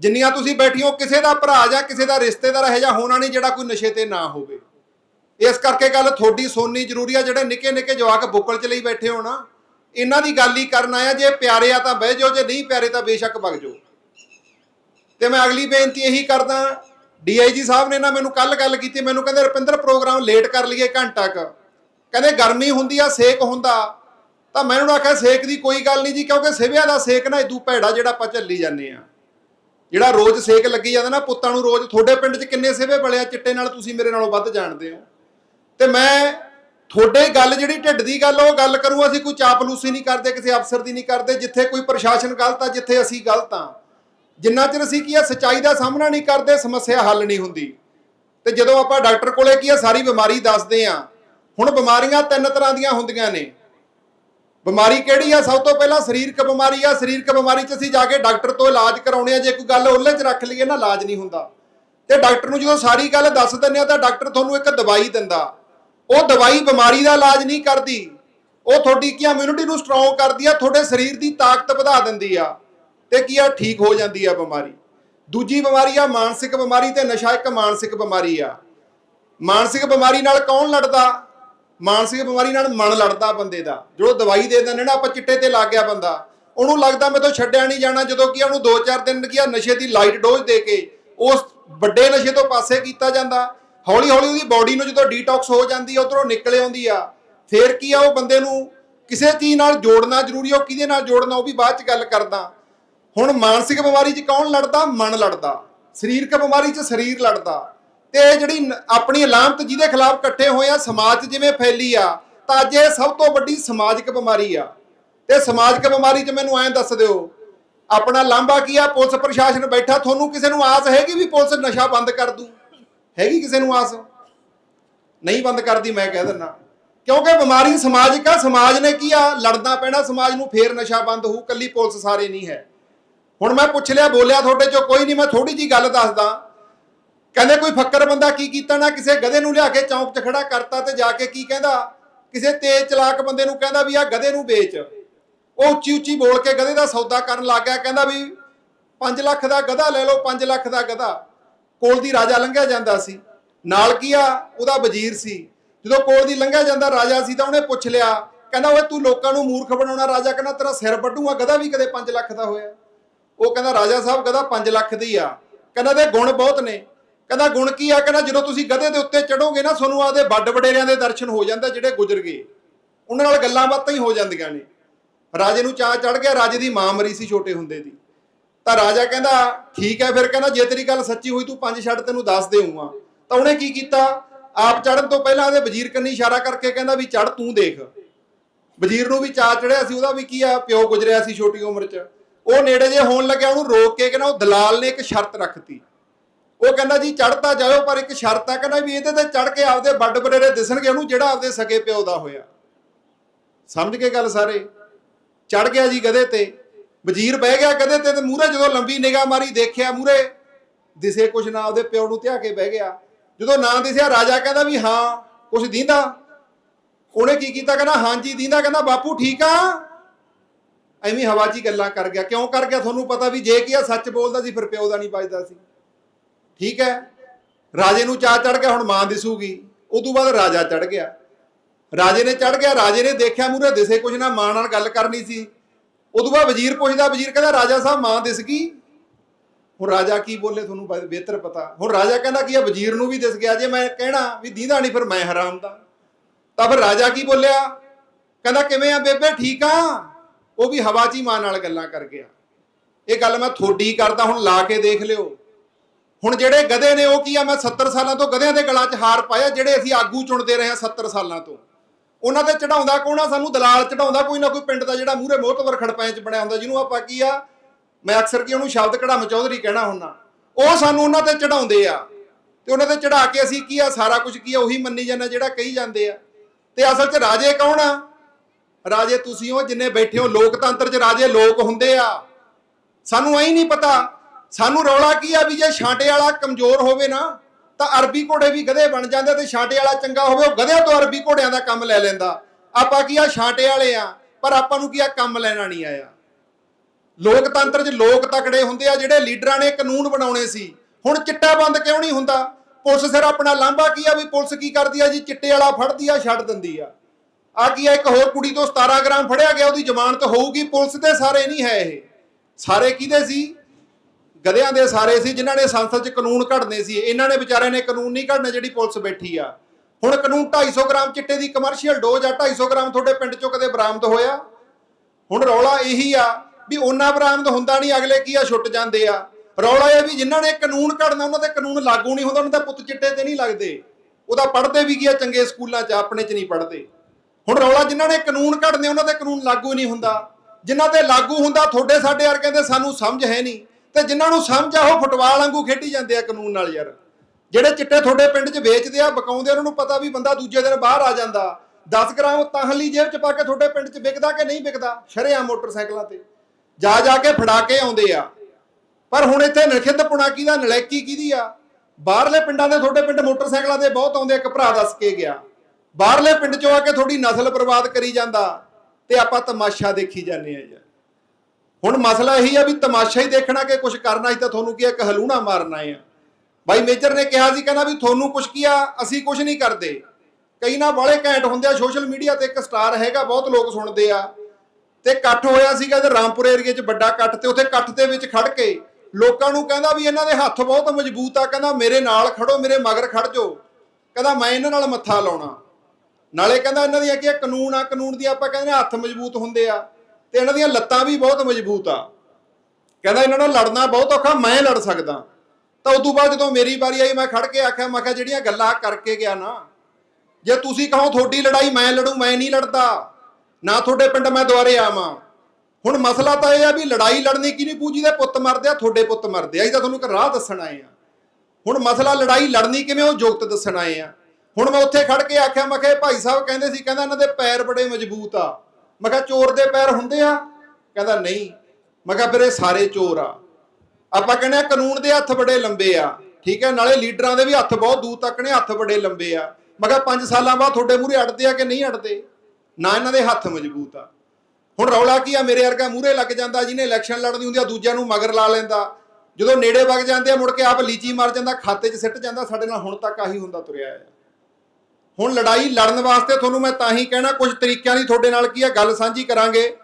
ਜਿੰਨੀਆਂ ਤੁਸੀਂ ਬੈਠੀ ਹੋ, ਕਿਸੇ ਦਾ ਭਰਾ ਜਾਂ ਕਿਸੇ ਦਾ ਰਿਸ਼ਤੇਦਾਰ ਹੈ ਜਾਂ ਹੋਣਾ ਨਹੀਂ ਜਿਹੜਾ ਕੋਈ ਨਸ਼ੇ ਤੇ ਨਾ ਹੋਵੇ। ਇਸ ਕਰਕੇ ਗੱਲ ਤੁਹਾਡੀ ਸੋਨੀ ਜ਼ਰੂਰੀ ਆ, ਜਿਹੜੇ ਨਿੱਕੇ ਨਿੱਕੇ ਜਵਾਕ ਬੁੱਕਲ 'ਚ ਲਈ ਬੈਠੇ ਹੋ ਨਾ ਇਹਨਾਂ ਦੀ ਗੱਲ ਹੀ ਕਰਨ ਆਇਆ, ਜੇ ਪਿਆਰੇ ਆ ਤਾਂ ਬਹਿ ਜਾਓ, ਜੇ ਨਹੀਂ ਪਿਆਰੇ ਤਾਂ ਬੇਸ਼ੱਕ ਵਗ ਜਾਓ। ਤੇ ਮੈਂ ਅਗਲੀ ਬੇਨਤੀ ਇਹੀ ਕਰਦਾ, ਡੀਆਈਜੀ ਸਾਹਿਬ ਨੇ ਨਾ ਮੈਨੂੰ ਕੱਲ ਗੱਲ ਕੀਤੀ, ਮੈਨੂੰ ਕਹਿੰਦੇ, ਰੁਪਿੰਦਰ, ਪ੍ਰੋਗਰਾਮ ਲੇਟ ਕਰ ਲਈਏ ਘੰਟਾ ਕ। ਕਹਿੰਦੇ, ਗਰਮੀ ਹੁੰਦੀ ਆ, ਸੇਕ ਹੁੰਦਾ। ਤਾਂ ਮੈਂ ਉਹਨੂੰ ਆਖਿਆ, ਸੇਕ ਦੀ ਕੋਈ ਗੱਲ ਨਹੀਂ ਜੀ, ਕਿਉਂਕਿ ਸਿਵਿਆਂ ਦਾ ਸੇਕ ਨਾ ਇਦੂ ਭੈੜਾ ਜਿਹੜਾ ਆਪਾਂ ਚੱਲੀ ਜਾਂਦੇ ਆ ਜਿਹੜਾ ਰੋਜ਼ ਸੇਕ ਲੱਗੀ ਜਾਂਦਾ ਨਾ ਪੁੱਤਾਂ ਨੂੰ ਰੋਜ਼, ਤੁਹਾਡੇ ਪਿੰਡ 'ਚ ਕਿੰਨੇ ਸਿਵੇ ਬਲਿਆ ਚਿੱਟੇ ਨਾਲ ਤੁਸੀਂ ਮੇਰੇ ਨਾਲੋਂ ਵੱਧ ਜਾਣਦੇ ਹੋ? ਤੇ ਮੈਂ ਤੁਹਾਡੇ ਗੱਲ ਜਿਹੜੀ ਢਿੱਡ ਦੀ ਗੱਲ ਉਹ ਗੱਲ ਕਰੂੰ, ਅਸੀਂ ਕੋਈ ਚਾਪਲੂਸੀ ਨਹੀਂ ਕਰਦੇ, ਕਿਸੇ ਅਫਸਰ ਦੀ ਨਹੀਂ ਕਰਦੇ, ਜਿੱਥੇ ਕੋਈ ਪ੍ਰਸ਼ਾਸਨ ਗਲਤ ਆ, ਜਿੱਥੇ ਅਸੀਂ ਗਲਤ ਆ। ਜਿੰਨਾ ਚਿਰ ਅਸੀਂ ਕੀ ਆ, ਸਚਾਈ ਦਾ ਸਾਹਮਣਾ ਨਹੀਂ ਕਰਦੇ, ਸਮੱਸਿਆ ਹੱਲ ਨਹੀਂ ਹੁੰਦੀ। ਤੇ ਜਦੋਂ ਆਪਾਂ ਡਾਕਟਰ ਕੋਲੇ ਕੀ ਆ, ਸਾਰੀ ਬਿਮਾਰੀ ਦੱਸਦੇ ਆ। ਹੁਣ ਬਿਮਾਰੀਆਂ ਤਿੰਨ ਤਰ੍ਹਾਂ ਦੀਆਂ ਹੁੰਦੀਆਂ ਨੇ। ਬਿਮਾਰੀ ਕਿਹੜੀ ਆ? ਸਭ ਤੋਂ ਪਹਿਲਾਂ ਸਰੀਰਕ ਬਿਮਾਰੀ ਆ। ਸਰੀਰਕ ਬਿਮਾਰੀ 'ਚ ਅਸੀਂ ਜਾ ਕੇ ਡਾਕਟਰ ਤੋਂ ਇਲਾਜ ਕਰਾਉਣੇ ਆ। ਜੇ ਕੋਈ ਗੱਲ ਉਹਲੇ 'ਚ ਰੱਖ ਲਈਏ ਨਾ, ਇਲਾਜ ਨਹੀਂ ਹੁੰਦਾ। ਤੇ ਡਾਕਟਰ ਨੂੰ ਜਦੋਂ ਸਾਰੀ ਗੱਲ ਦੱਸ ਦਿੰਦੇ ਆ, ਤਾਂ ਡਾਕਟਰ ਤੁਹਾਨੂੰ ਇੱਕ ਦਵਾਈ ਦਿੰਦਾ। ਉਹ ਦਵਾਈ ਬਿਮਾਰੀ ਦਾ ਇਲਾਜ ਨਹੀਂ ਕਰਦੀ। ਉਹ ਤੁਹਾਡੀ ਕੀ ਇਮਿਊਨਿਟੀ ਨੂੰ ਸਟਰੋਂਗ ਕਰਦੀ ਆ। ਤੁਹਾਡੇ ਸਰੀਰ ਦੀ ਤਾਕਤ ਵਧਾ ਦਿੰਦੀ ਆ। ਤੇ ਕੀ ਆ? ਠੀਕ ਹੋ ਜਾਂਦੀ ਆ ਬਿਮਾਰੀ। ਦੂਜੀ ਬਿਮਾਰੀ ਆ, ਮਾਨਸਿਕ ਬਿਮਾਰੀ ਤੇ ਨਸ਼ਾ ਇੱਕ ਮਾਨਸਿਕ ਬਿਮਾਰੀ ਆ। ਮਾਨਸਿਕ ਬਿਮਾਰੀ ਨਾਲ ਕੌਣ ਲੜਦਾ? ਮਾਨਸਿਕ ਬਿਮਾਰੀ ਨਾਲ ਮਨ ਲੜਦਾ ਬੰਦੇ ਦਾ। ਜੋ ਦਵਾਈ ਦੇ ਦਿੰਦੇ ਨਾ ਆਪਾਂ ਚਿੱਟੇ ਤੇ ਲੱਗ ਗਿਆ ਬੰਦਾ। ਉਹਨੂੰ ਲੱਗਦਾ ਮੈਂ ਤੋਂ ਛੱਡਿਆ ਨਹੀਂ ਜਾਣਾ, ਜਦੋਂ ਕਿ ਉਹਨੂੰ 2-4 ਦਿਨ ਕੀ ਆ, ਨਸ਼ੇ ਦੀ ਲਾਈਟ ਡੋਜ਼ ਦੇ ਕੇ ਉਸ ਵੱਡੇ ਨਸ਼ੇ ਤੋਂ ਪਾਸੇ ਕੀਤਾ ਜਾਂਦਾ। ਹੌਲੀ ਹੌਲੀ ਉਹਦੀ ਬਾਡੀ ਨੂੰ ਜਦੋਂ ਡੀਟੌਕਸ ਹੋ ਜਾਂਦੀ ਆ, ਉਧਰੋਂ ਨਿਕਲ ਆਉਂਦੀ ਆ। ਫੇਰ ਕੀ ਆ, ਉਹ ਬੰਦੇ ਨੂੰ ਕਿਸੇ ਚੀਜ਼ ਨਾਲ ਜੋੜਨਾ ਜ਼ਰੂਰੀ ਆ, ਉਹ ਕਿਹਦੇ ਨਾਲ ਜੋੜਨਾ, ਉਹ ਵੀ ਬਾਅਦ ਚ ਗੱਲ ਕਰਦਾ। ਹੁਣ ਮਾਨਸਿਕ ਬਿਮਾਰੀ 'ਚ ਕੌਣ ਲੜਦਾ? ਮਨ ਲੜਦਾ। ਸਰੀਰਕ ਬਿਮਾਰੀ 'ਚ ਸਰੀਰ ਲੜਦਾ। ਤੇ ਇਹ ਜਿਹੜੀ ਆਪਣੀ ਅਲਾਮਤ ਜਿਹਦੇ ਖਿਲਾਫ ਇਕੱਠੇ ਹੋਏ ਆ, ਸਮਾਜ ਜਿਵੇਂ ਫੈਲੀ ਆ, ਤਾਂ ਅੱਜ ਇਹ ਸਭ ਤੋਂ ਵੱਡੀ ਸਮਾਜਿਕ ਬਿਮਾਰੀ ਆ। ਤੇ ਸਮਾਜਿਕ ਬਿਮਾਰੀ 'ਚ ਮੈਨੂੰ ਐਂ ਦੱਸ ਦਿਓ, ਆਪਣਾ ਲਾਂਭਾ ਕੀ ਆ? ਪੁਲਿਸ ਪ੍ਰਸ਼ਾਸਨ ਬੈਠਾ, ਤੁਹਾਨੂੰ ਕਿਸੇ ਨੂੰ ਆਸ ਹੈਗੀ ਵੀ ਪੁਲਿਸ ਨਸ਼ਾ ਬੰਦ ਕਰ ਦੂ? ਹੈਗੀ ਕਿਸੇ ਨੂੰ ਆਸ? ਨਹੀਂ ਬੰਦ ਕਰਦੀ ਮੈਂ ਕਹਿ ਦਿੰਦਾ। ਕਿਉਂਕਿ ਬਿਮਾਰੀ ਸਮਾਜਿਕ ਆ, ਸਮਾਜ ਨੇ ਕੀ ਆ? ਲੜਨਾ ਪੈਣਾ, ਸਮਾਜ ਨੂੰ ਫੇਰ ਨਸ਼ਾ ਬੰਦ ਹੋਊ, ਕੱਲੀ ਪੁਲਿਸ ਸਾਰੇ ਨਹੀਂ ਹੈ। ਹੁਣ ਮੈਂ ਪੁੱਛ ਲਿਆ, ਬੋਲਿਆ ਤੁਹਾਡੇ ਚੋਂ, ਕੋਈ ਨਹੀਂ, ਮੈਂ ਥੋੜੀ ਜੀ ਗੱਲ ਦੱਸਦਾ। ਕਹਿੰਦੇ ਕੋਈ ਫੱਕਰ ਬੰਦਾ ਕੀ ਕੀਤਾ ਨਾ ਕਿਸੇ ਗਧੇ ਨੂੰ ਲਿਆ ਕੇ ਚੌਂਕ 'ਚ ਖੜਾ ਕਰਤਾ ਤੇ ਜਾ ਕੇ ਕੀ ਕਹਿੰਦਾ? ਕਿਸੇ ਤੇਜ਼ ਚਲਾਕ ਬੰਦੇ ਨੂੰ ਕਹਿੰਦਾ ਵੀ ਆ ਗਧੇ ਨੂੰ ਵੇਚ। ਉਹ ਉੱਚੀ ਉੱਚੀ ਬੋਲ ਕੇ ਗਧੇ ਦਾ ਸੌਦਾ ਕਰਨ ਲੱਗ ਗਿਆ, ਕਹਿੰਦਾ ਵੀ 5 ਲੱਖ ਦਾ ਗਧਾ ਲੈ ਲਓ 5 ਲੱਖ ਦਾ ਗਧਾ। ਕੋਲ ਦੀ ਰਾਜਾ ਲੰਘਿਆ ਜਾਂਦਾ ਸੀ। ਨਾਲ ਕੀ ਆ? ਉਹਦਾ ਵਜ਼ੀਰ ਸੀ। ਜਦੋਂ ਕੋਲ ਦੀ ਲੰਘਿਆ ਜਾਂਦਾ ਰਾਜਾ ਸੀ ਤਾਂ ਉਹਨੇ ਪੁੱਛ ਲਿਆ, ਕਹਿੰਦਾ ਓਏ ਤੂੰ ਲੋਕਾਂ ਨੂੰ ਮੂਰਖ ਬਣਾਉਣਾ ਰਾਜਾ, ਕਹਿੰਦਾ ਤੇਰਾ ਸਿਰ ਵੱਢੂਗਾ, ਗਧਾ ਵੀ ਕਦੇ 5 ਲੱਖ ਦਾ ਹੋਇਆ। ਉਹ ਕਹਿੰਦਾ ਰਾਜਾ ਸਾਹਿਬ, ਗਧਾ 5 ਲੱਖ ਦੀ ਆ। ਕਹਿੰਦਾ ਤੇ ਗੁਣ ਬਹੁਤ ਨੇ। ਕਹਿੰਦਾ, ਗੁਣ ਕੀ ਆ? ਕਹਿੰਦਾ, ਜਦੋਂ ਤੁਸੀਂ ਗਧੇ ਦੇ ਉੱਤੇ ਚੜੋਗੇ ਨਾ, ਤੁਹਾਨੂੰ ਆਦੇ ਵੱਡ ਵਡੇਰਿਆਂ ਦੇ ਦਰਸ਼ਨ ਹੋ ਜਾਂਦੇ ਜਿਹੜੇ ਗੁਜ਼ਰ ਗਏ। ਉਹਨਾਂ ਨਾਲ ਗੱਲਾਂ ਬਾਤਾਂ ਹੀ ਹੋ ਜਾਂਦੀਆਂ ਨੇ। ਰਾਜੇ ਨੂੰ ਚਾਹ ਚੜ ਗਿਆ, ਰਾਜੇ ਦੀ ਮਾਂ ਮਰੀ ਸੀ ਛੋਟੇ ਹੁੰਦੇ ਦੀ। ਤਾਂ ਰਾਜਾ ਕਹਿੰਦਾ, ਠੀਕ ਹੈ ਫਿਰ, ਕਹਿੰਦਾ, ਜੇ ਤੇਰੀ ਗੱਲ ਸੱਚੀ ਹੋਈ, ਤੂੰ ਪੰਜ ਛੱਡ ਤੈਨੂੰ ਦੱਸ ਦੇਊਂਗਾ। ਤਾਂ ਉਹਨੇ ਕੀ ਕੀਤਾ? ਆਪ ਚੜਨ ਤੋਂ ਪਹਿਲਾਂ ਉਹਦੇ ਵਜ਼ੀਰ ਕੰਨੀ ਇਸ਼ਾਰਾ ਕਰਕੇ ਕਹਿੰਦਾ ਵੀ ਚੜ ਤੂੰ ਦੇਖ। ਵਜ਼ੀਰ ਨੂੰ ਵੀ ਚਾਹ ਚੜਿਆ ਸੀ ਉਹਦਾ ਵੀ ਕੀ ਆ, ਪਿਓ ਗੁਜਰਿਆ ਸੀ ਛੋਟੀ ਉਮਰ 'ਚ। ਉਹ ਨੇੜੇ ਜੇ ਹੋਣ ਲੱਗਿਆ, ਉਹਨੂੰ ਰੋਕ ਕੇ ਕਹਿੰਦਾ, ਉਹ ਦਲਾਲ ਨੇ ਇੱਕ ਸ਼ਰਤ ਰੱਖਤੀ। ਉਹ ਕਹਿੰਦਾ ਜੀ ਚੜਤਾ ਜਾਇਓ, ਪਰ ਇੱਕ ਸ਼ਰਤ ਆ, ਕਹਿੰਦਾ ਵੀ ਇਹਦੇ ਤੇ ਚੜ ਕੇ ਆਪਦੇ ਵੱਡ ਬਰੇਰੇ ਦਿਸਣਗੇ ਉਹਨੂੰ, ਜਿਹੜਾ ਆਪਦੇ ਸਕੇ ਪਿਓ ਦਾ ਹੋਇਆ। ਸਮਝ ਕੇ ਗੱਲ ਸਾਰੇ? ਚੜ ਗਿਆ ਜੀ ਗਧੇ ਤੇ, ਵਜ਼ੀਰ ਬਹਿ ਗਿਆ ਗਧੇ ਤੇ ਤੇ ਮੂਹਰੇ ਜਦੋਂ ਲੰਬੀ ਨਿਗਾਹ ਮਾਰੀ, ਦੇਖਿਆ ਮੂਹਰੇ ਦਿਸੇ ਕੁਛ ਨਾ, ਉਹਦੇ ਪਿਓ ਨੂੰ ਧਿਆ ਕੇ ਬਹਿ ਗਿਆ। ਜਦੋਂ ਨਾ ਦਿਸਿਆ, ਰਾਜਾ ਕਹਿੰਦਾ ਵੀ ਹਾਂ, ਕੁਛ ਦੀਂਦਾ? ਉਹਨੇ ਕੀ ਕੀਤਾ? ਕਹਿੰਦਾ, ਹਾਂਜੀ, ਦੀਂਦਾ। ਕਹਿੰਦਾ, ਬਾਪੂ, ਠੀਕ ਆ। ਐਵੇਂ ਹਵਾ 'ਚ ਹੀ ਗੱਲਾਂ ਕਰ ਗਿਆ। ਕਿਉਂ ਕਰ ਗਿਆ? ਤੁਹਾਨੂੰ ਪਤਾ ਵੀ ਜੇ ਕੀ ਆ, ਸੱਚ ਬੋਲਦਾ ਸੀ, ਫਿਰ ਪਿਓ ਦਾ ਨਹੀਂ ਬਚਦਾ ਸੀ। ਠੀਕ ਹੈ? ਰਾਜੇ ਨੂੰ ਚਾਹ ਚੜ ਗਿਆ, ਹੁਣ ਮਾਂ ਦਿਸੂਗੀ। ਉਦੋਂ ਬਾਅਦ ਰਾਜਾ ਚੜ ਗਿਆ। ਰਾਜੇ ਨੇ ਚੜ ਗਿਆ, ਰਾਜੇ ਨੇ ਦੇਖਿਆ ਮੂਰੇ ਦਿਸੇ ਕੁਝ ਨਾ, ਮਾਂ ਨਾਲ ਗੱਲ ਕਰਨੀ ਸੀ। ਉਦੋਂ ਬਾਅਦ ਵਜ਼ੀਰ ਪੁੱਛਦਾ, ਵਜ਼ੀਰ ਕਹਿੰਦਾ, ਰਾਜਾ ਸਾਹਿਬ, ਮਾਂ ਦਿਸ ਗਈ? ਹੁਣ ਰਾਜਾ ਕੀ ਬੋਲੇ ਤੁਹਾਨੂੰ ਬਿਹਤਰ ਪਤਾ। ਹੁਣ ਰਾਜਾ ਕਹਿੰਦਾ ਕੀ ਆ ਵਜ਼ੀਰ ਨੂੰ ਵੀ ਦਿਸ ਗਿਆ, ਜੇ ਮੈਂ ਕਹਿਣਾ ਵੀ ਦੀਦਾ ਨਹੀਂ, ਫਿਰ ਮੈਂ ਹਰਾਮ ਦਾ। ਤਾਂ ਫਿਰ ਰਾਜਾ ਕੀ ਬੋਲਿਆ? ਕਹਿੰਦਾ, ਕਿਵੇਂ ਆ ਬੇਬੇ, ਠੀਕ ਆ? ਉਹ ਵੀ ਹਵਾ 'ਚ ਹੀ ਮਾਂ ਨਾਲ ਗੱਲਾਂ ਕਰ ਗਿਆ। ਇਹ ਗੱਲ ਮੈਂ ਥੋੜੀ ਕਰਦਾ, ਹੁਣ ਲਾ ਕੇ ਦੇਖ ਲਿਓ। ਹੁਣ ਜਿਹੜੇ ਗਧੇ ਨੇ, ਉਹ ਕੀ ਆ? ਮੈਂ 70 ਸਾਲਾਂ ਤੋਂ ਗਧਿਆਂ ਦੇ ਗਲਾਂ 'ਚ ਹਾਰ ਪਾਇਆ, ਜਿਹੜੇ ਅਸੀਂ ਆਗੂ ਚੁਣਦੇ ਰਹੇ ਹਾਂ 70 ਸਾਲਾਂ ਤੋਂ। ਉਹਨਾਂ ਤੇ ਚੜਾਉਂਦਾ ਕੌਣ ਆ? ਸਾਨੂੰ ਦਲਾਲ ਚੜਾਉਂਦਾ ਕੋਈ ਨਾ ਕੋਈ ਪਿੰਡ ਦਾ ਜਿਹੜਾ ਮੂਹਰੇ ਮੋਹਤਵਰ ਖੜਪੈਂ 'ਚ ਬਣਿਆ ਹੁੰਦਾ, ਜਿਹਨੂੰ ਆਪਾਂ ਕੀ ਆ? ਮੈਂ ਅਕਸਰ ਕੀ ਉਹਨੂੰ ਸ਼ਬਦ ਕਢਾਮ ਚੌਧਰੀ ਕਹਿਣਾ ਹੁੰਦਾ। ਉਹ ਸਾਨੂੰ ਉਹਨਾਂ ਤੇ ਚੜਾਉਂਦੇ ਆ। ਤੇ ਉਹਨਾਂ ਤੇ ਚੜਾ ਕੇ ਅਸੀਂ ਕੀ ਆ? ਸਾਰਾ ਕੁਝ ਕੀ ਆ? ਉਹੀ ਮੰਨੀ ਜਾਂਦਾ ਜਿਹੜਾ ਕਹੀ ਜਾਂਦੇ ਆ। ਤੇ ਅਸਲ 'ਚ ਰਾਜੇ ਕੌਣ ਆ? ਰਾਜੇ ਤੁਸੀਂ ਹੋ, ਜਿੰਨੇ ਬੈਠੇ ਹੋ, ਲੋਕਤੰਤਰ 'ਚ ਰਾਜੇ ਲੋਕ ਹੁੰਦੇ ਆ। ਸਾਨੂੰ ਐਂ ਨਹੀਂ ਪਤਾ ਸਾਨੂੰ ਰੌਲਾ ਕੀ ਆ ਵੀ ਜੇ ਛਾਂਟੇ ਵਾਲਾ ਕਮਜ਼ੋਰ ਹੋਵੇ ਨਾ, ਤਾਂ ਅਰਬੀ ਘੋੜੇ ਵੀ ਗਧੇ ਬਣ ਜਾਂਦੇ ਤੇ ਛਾਂਟੇ ਵਾਲਾ ਚੰਗਾ ਹੋਵੇ, ਉਹ ਗਧਿਆਂ ਤੋਂ ਅਰਬੀ ਘੋੜਿਆਂ ਦਾ ਕੰਮ ਲੈ ਲੈਂਦਾ। ਆਪਾਂ ਕੀ ਆ, ਛਾਂਟੇ ਵਾਲੇ ਆ, ਪਰ ਆਪਾਂ ਨੂੰ ਕੀ ਆ, ਕੰਮ ਲੈਣਾ ਨਹੀਂ ਆਇਆ ਲੋਕਤੰਤਰ 'ਚ ਲੋਕ ਤਕੜੇ ਹੁੰਦੇ ਆ, ਜਿਹੜੇ ਲੀਡਰਾਂ ਨੇ ਕਾਨੂੰਨ ਬਣਾਉਣੇ ਸੀ। ਹੁਣ ਚਿੱਟਾ ਬੰਦ ਕਿਉਂ ਨਹੀਂ ਹੁੰਦਾ? ਪੁਲਿਸ ਸਿਰ ਆਪਣਾ ਲਾਂਭਾ ਕੀ ਆ ਵੀ ਪੁਲਿਸ ਕੀ ਕਰਦੀ ਆ ਜੀ? ਚਿੱਟੇ ਵਾਲਾ ਫੜਦੀ ਆ, ਛੱਡ ਦਿੰਦੀ ਆ। ਆ ਕੀ ਆ, ਇੱਕ ਹੋਰ ਕੁੜੀ ਤੋਂ 17 ਗ੍ਰਾਮ ਫੜਿਆ ਗਿਆ, ਉਹਦੀ ਜ਼ਮਾਨਤ ਹੋਊਗੀ, ਪੁਲਿਸ ਦੇ ਸਾਰੇ ਨਹੀਂ ਹੈ ਇਹ। ਸਾਰੇ ਕਿਹਦੇ ਸੀ? ਗਧਿਆਂ ਦੇ ਸਾਰੇ ਸੀ, ਜਿਨ੍ਹਾਂ ਨੇ ਸੰਸਦ 'ਚ ਕਾਨੂੰਨ ਘੜਨੇ ਸੀ। ਇਹਨਾਂ ਨੇ ਵਿਚਾਰਿਆਂ ਨੇ ਕਾਨੂੰਨ ਨਹੀਂ ਘੜਨੇ ਜਿਹੜੀ ਪੁਲਿਸ ਬੈਠੀ ਆ। ਹੁਣ ਕਾਨੂੰਨ 250 ਗ੍ਰਾਮ ਚਿੱਟੇ ਦੀ ਕਮਰਸ਼ੀਅਲ ਡੋਜ਼ ਆ 250 ਗ੍ਰਾਮ ਤੁਹਾਡੇ ਪਿੰਡ 'ਚੋਂ ਕਦੇ ਬਰਾਮਦ ਹੋਇਆ? ਹੁਣ ਰੌਲਾ ਇਹੀ ਆ ਵੀ ਉਹਨਾਂ ਬਰਾਮਦ ਹੁੰਦਾ ਨਹੀਂ, ਅਗਲੇ ਕੀ ਆ, ਛੁੱਟ ਜਾਂਦੇ ਆ। ਰੌਲਾ ਇਹ ਵੀ ਜਿਨ੍ਹਾਂ ਨੇ ਕਾਨੂੰਨ ਘੜਨਾ ਉਹਨਾਂ ਤੇ ਕਾਨੂੰਨ ਲਾਗੂ ਨਹੀਂ ਹੁੰਦਾ, ਉਹਨਾਂ ਦਾ ਪੁੱਤ ਚਿੱਟੇ ਤੇ ਨਹੀਂ ਲੱਗਦੇ। ਉਹਦਾ ਪੜ੍ਹਦੇ ਵੀ ਕੀ ਆ, ਚੰਗੇ ਸਕੂਲਾਂ 'ਚ, ਆਪਣੇ 'ਚ ਨਹੀਂ ਪੜ੍ਹਦੇ। ਹੁਣ ਰੌਲਾ ਜਿਨ੍ਹਾਂ ਨੇ ਕਾਨੂੰਨ ਘੜਨੇ ਉਹਨਾਂ ਤੇ ਕਾਨੂੰਨ ਲਾਗੂ ਨਹੀਂ ਹੁੰਦਾ। ਜਿਨ੍ਹਾਂ ਤੇ ਲਾਗੂ ਹੁੰਦਾ, ਤੁਹਾਡੇ ਸਾਡੇ ਵਰਗੇ ਦੇ ਸਾਨੂੰ ਸਮਝ ਹੈ ਨਹੀਂ। ਤੇ ਜਿਨ੍ਹਾਂ ਨੂੰ ਸਮਝ ਆ, ਉਹ ਫੁੱਟਬਾਲ ਵਾਂਗੂ ਖੇਡੀ ਜਾਂਦੇ ਆ ਕਾਨੂੰਨ ਨਾਲ ਯਾਰ। ਜਿਹੜੇ ਚਿੱਟੇ ਤੁਹਾਡੇ ਪਿੰਡ 'ਚ ਵੇਚਦੇ ਆ ਬਕਾਉਂਦੇ ਉਹਨਾਂ ਨੂੰ ਪਤਾ ਵੀ ਬੰਦਾ ਦੂਜੇ ਦਿਨ ਬਾਹਰ ਆ ਜਾਂਦਾ। 10 ਗ੍ਰਾਮ ਤਾਹਲੀ ਜੇਬ 'ਚ ਪਾ ਕੇ ਤੁਹਾਡੇ ਪਿੰਡ 'ਚ ਵਿਕਦਾ ਕਿ ਨਹੀਂ ਵਿਕਦਾ? ਸ਼ਰੇਆਮ ਮੋਟਰਸਾਈਕਲਾਂ ਤੇ। ਜਾ ਜਾ ਕੇ ਫੜਾ ਕੇ ਆਉਂਦੇ ਆ। ਪਰ ਹੁਣ ਇੱਥੇ ਨਖਿੱਧ ਪੁਣਾਕੀ ਦਾ ਨਲੈਕੀ ਕਿਹਦੀ ਆ? ਬਾਹਰਲੇ ਪਿੰਡਾਂ ਦੇ ਤੁਹਾਡੇ ਪਿੰਡ ਮੋਟਰਸਾਈਕਲਾਂ ਤੇ ਬਹੁਤ ਆਉਂਦੇ ਇੱਕ ਭਰਾ ਦੱਸ ਕੇ ਗਿਆ। ਬਾਹਰਲੇ ਪਿੰਡ 'ਚੋਂ ਆ ਕੇ ਤੁਹਾਡੀ ਨਸਲ ਬਰਬਾਦ ਕਰੀ ਜਾਂਦਾ। ਤੇ ਆਪਾਂ ਤਮਾਸ਼ਾ ਦੇਖੀ ਜਾਂਦੇ ਆ ਯਾਰ। ਹੁਣ ਮਸਲਾ ਇਹੀ ਆ ਵੀ ਤਮਾਸ਼ਾ ਹੀ ਦੇਖਣਾ ਕਿ ਕੁਝ ਕਰਨਾ ਹੀ ਤਾਂ ਤੁਹਾਨੂੰ ਕੀ ਆ, ਇੱਕ ਹਲੂਣਾ ਮਾਰਨਾ ਆ ਬਾਈ ਮੇਜਰ ਨੇ ਕਿਹਾ ਸੀ ਕਹਿੰਦਾ ਵੀ ਤੁਹਾਨੂੰ ਕੁਝ ਕੀ ਆ ਅਸੀਂ ਕੁਝ ਨਹੀਂ ਕਰਦੇ। ਕਈ ਨਾ ਬਾਲੇ ਘੈਂਟ ਹੁੰਦੇ ਆ ਸੋਸ਼ਲ ਮੀਡੀਆ ਤੇ ਇੱਕ ਸਟਾਰ ਹੈਗਾ ਬਹੁਤ ਲੋਕ ਸੁਣਦੇ ਆ। ਤੇ ਇਕੱਠ ਹੋਇਆ ਸੀਗਾ ਤੇ ਰਾਮਪੁਰ ਏਰੀਏ 'ਚ ਵੱਡਾ ਇਕੱਠ ਤੇ ਉੱਥੇ ਇਕੱਠ ਦੇ ਵਿੱਚ ਖੜ ਕੇ ਲੋਕਾਂ ਨੂੰ ਕਹਿੰਦਾ ਵੀ ਇਹਨਾਂ ਦੇ ਹੱਥ ਬਹੁਤ ਮਜ਼ਬੂਤ ਆ ਕਹਿੰਦਾ ਮੇਰੇ ਨਾਲ ਖੜੋ ਮੇਰੇ ਮਗਰ ਖੜ ਜਾਓ। ਕਹਿੰਦਾ ਮੈਂ ਇਹਨਾਂ ਨਾਲ ਮੱਥਾ ਲਾਉਣਾ। ਨਾਲੇ ਕਹਿੰਦਾ ਇਹਨਾਂ ਦੀਆਂ ਕੀ ਆ, ਕਾਨੂੰਨ ਆ ਕਾਨੂੰਨ ਦੀ ਆਪਾਂ ਕਹਿੰਦੇ ਨੇ ਹੱਥ ਮਜ਼ਬੂਤ ਹੁੰਦੇ ਆ। ਤੇ ਇਹਨਾਂ ਦੀਆਂ ਲੱਤਾਂ ਵੀ ਬਹੁਤ ਮਜ਼ਬੂਤ ਆ। ਕਹਿੰਦਾ ਇਹਨਾਂ ਨਾਲ ਲੜਨਾ ਬਹੁਤ ਔਖਾ, ਮੈਂ ਲੜ ਸਕਦਾ। ਤਾਂ ਉਦੋਂ ਬਾਅਦ ਜਦੋਂ ਮੇਰੀ ਵਾਰੀ ਆਈ, ਮੈਂ ਖੜ ਕੇ ਆਖਿਆ, ਮੈਂ ਕਿਹਾ, ਜਿਹੜੀਆਂ ਗੱਲਾਂ ਕਰਕੇ ਗਿਆ ਨਾ, ਜੇ ਤੁਸੀਂ ਕਹੋ ਤੁਹਾਡੀ ਲੜਾਈ ਮੈਂ ਲੜੂ, ਮੈਂ ਨਹੀਂ ਲੜਦਾ, ਨਾ ਤੁਹਾਡੇ ਪਿੰਡ ਮੈਂ ਦੁਆਰੇ ਆਵਾਂ। ਹੁਣ ਮਸਲਾ ਤਾਂ ਇਹ ਆ ਵੀ ਲੜਾਈ ਲੜਨੀ ਕੀ ਨਹੀਂ ਪੂਜੀ ਦੇ ਪੁੱਤ ਮਰਦੇ ਆ, ਤੁਹਾਡੇ ਪੁੱਤ ਮਰਦੇ ਆ। ਇਹ ਤਾਂ ਤੁਹਾਨੂੰ ਇੱਕ ਰਾਹ ਦੱਸਣ ਆਏ ਆ। ਹੁਣ ਮਸਲਾ ਲੜਾਈ ਲੜਨੀ ਕਿਵੇਂ, ਉਹ ਜੋਗਤ ਦੱਸਣ ਆਏ ਆ। ਹੁਣ ਮੈਂ ਉੱਥੇ ਖੜ ਕੇ ਆਖਿਆ, ਮੈਂ ਕਿਹਾ ਭਾਈ ਸਾਹਿਬ ਕਹਿੰਦੇ ਸੀ, ਕਹਿੰਦਾ ਇਹਨਾਂ ਦੇ ਪੈਰ ਬੜੇ ਮਜ਼ਬੂਤ ਆ। ਮੈਂ ਕਿਹਾ ਚੋਰ ਦੇ ਪੈਰ ਹੁੰਦੇ ਆ? ਕਹਿੰਦਾ ਨਹੀਂ। ਮੈਂ ਕਿਹਾ ਫਿਰ ਇਹ ਸਾਰੇ ਚੋਰ ਆ। ਆਪਾਂ ਕਹਿੰਦੇ ਆ ਕਾਨੂੰਨ ਦੇ ਹੱਥ ਬੜੇ ਲੰਬੇ ਆ। ਠੀਕ ਹੈ, ਨਾਲੇ ਲੀਡਰਾਂ ਦੇ ਵੀ ਹੱਥ ਬਹੁਤ ਦੂਰ ਤੱਕ ਨੇ, ਹੱਥ ਬੜੇ ਲੰਬੇ ਆ। ਮੈਂ ਕਿਹਾ 5 ਸਾਲਾਂ ਬਾਅਦ ਤੁਹਾਡੇ ਮੂਹਰੇ ਅੜਦੇ ਆ ਕਿ ਨਹੀਂ ਅੜਦੇ? ਨਾ ਇਹਨਾਂ ਦੇ ਹੱਥ ਮਜ਼ਬੂਤ ਆ। ਹੁਣ ਰੌਲਾ ਕੀ ਆ? ਮੇਰੇ ਵਰਗਾ ਮੂਹਰੇ ਲੱਗ ਜਾਂਦਾ, ਜਿਹਨੇ ਇਲੈਕਸ਼ਨ ਲੜਨੀ ਹੁੰਦੀ ਆ, ਦੂਜਿਆਂ ਨੂੰ ਮਗਰ ਲਾ ਲੈਂਦਾ। ਜਦੋਂ ਨੇੜੇ ਵਗ ਜਾਂਦੇ ਆ, ਮੁੜ ਕੇ ਆਪ ਲੀਚੀ ਮਾਰ ਜਾਂਦਾ, ਖਾਤੇ 'ਚ ਸਿੱਟ ਜਾਂਦਾ, ਸਾਡੇ ਨਾਲ ਹੁਣ ਤੱਕ ਆਹੀ ਹੁੰਦਾ ਤੁਰਿਆ ਆ। ਹੁਣ ਲੜਾਈ ਲੜਨ ਵਾਸਤੇ ਤੁਹਾਨੂੰ ਮੈਂ ਤਾਂ ਹੀ ਕਹਿਣਾ, ਕੁਝ ਤਰੀਕਿਆਂ ਦੀ ਤੁਹਾਡੇ ਨਾਲ ਕੀ ਆ, ਗੱਲ ਸਾਂਝੀ ਕਰਾਂਗੇ।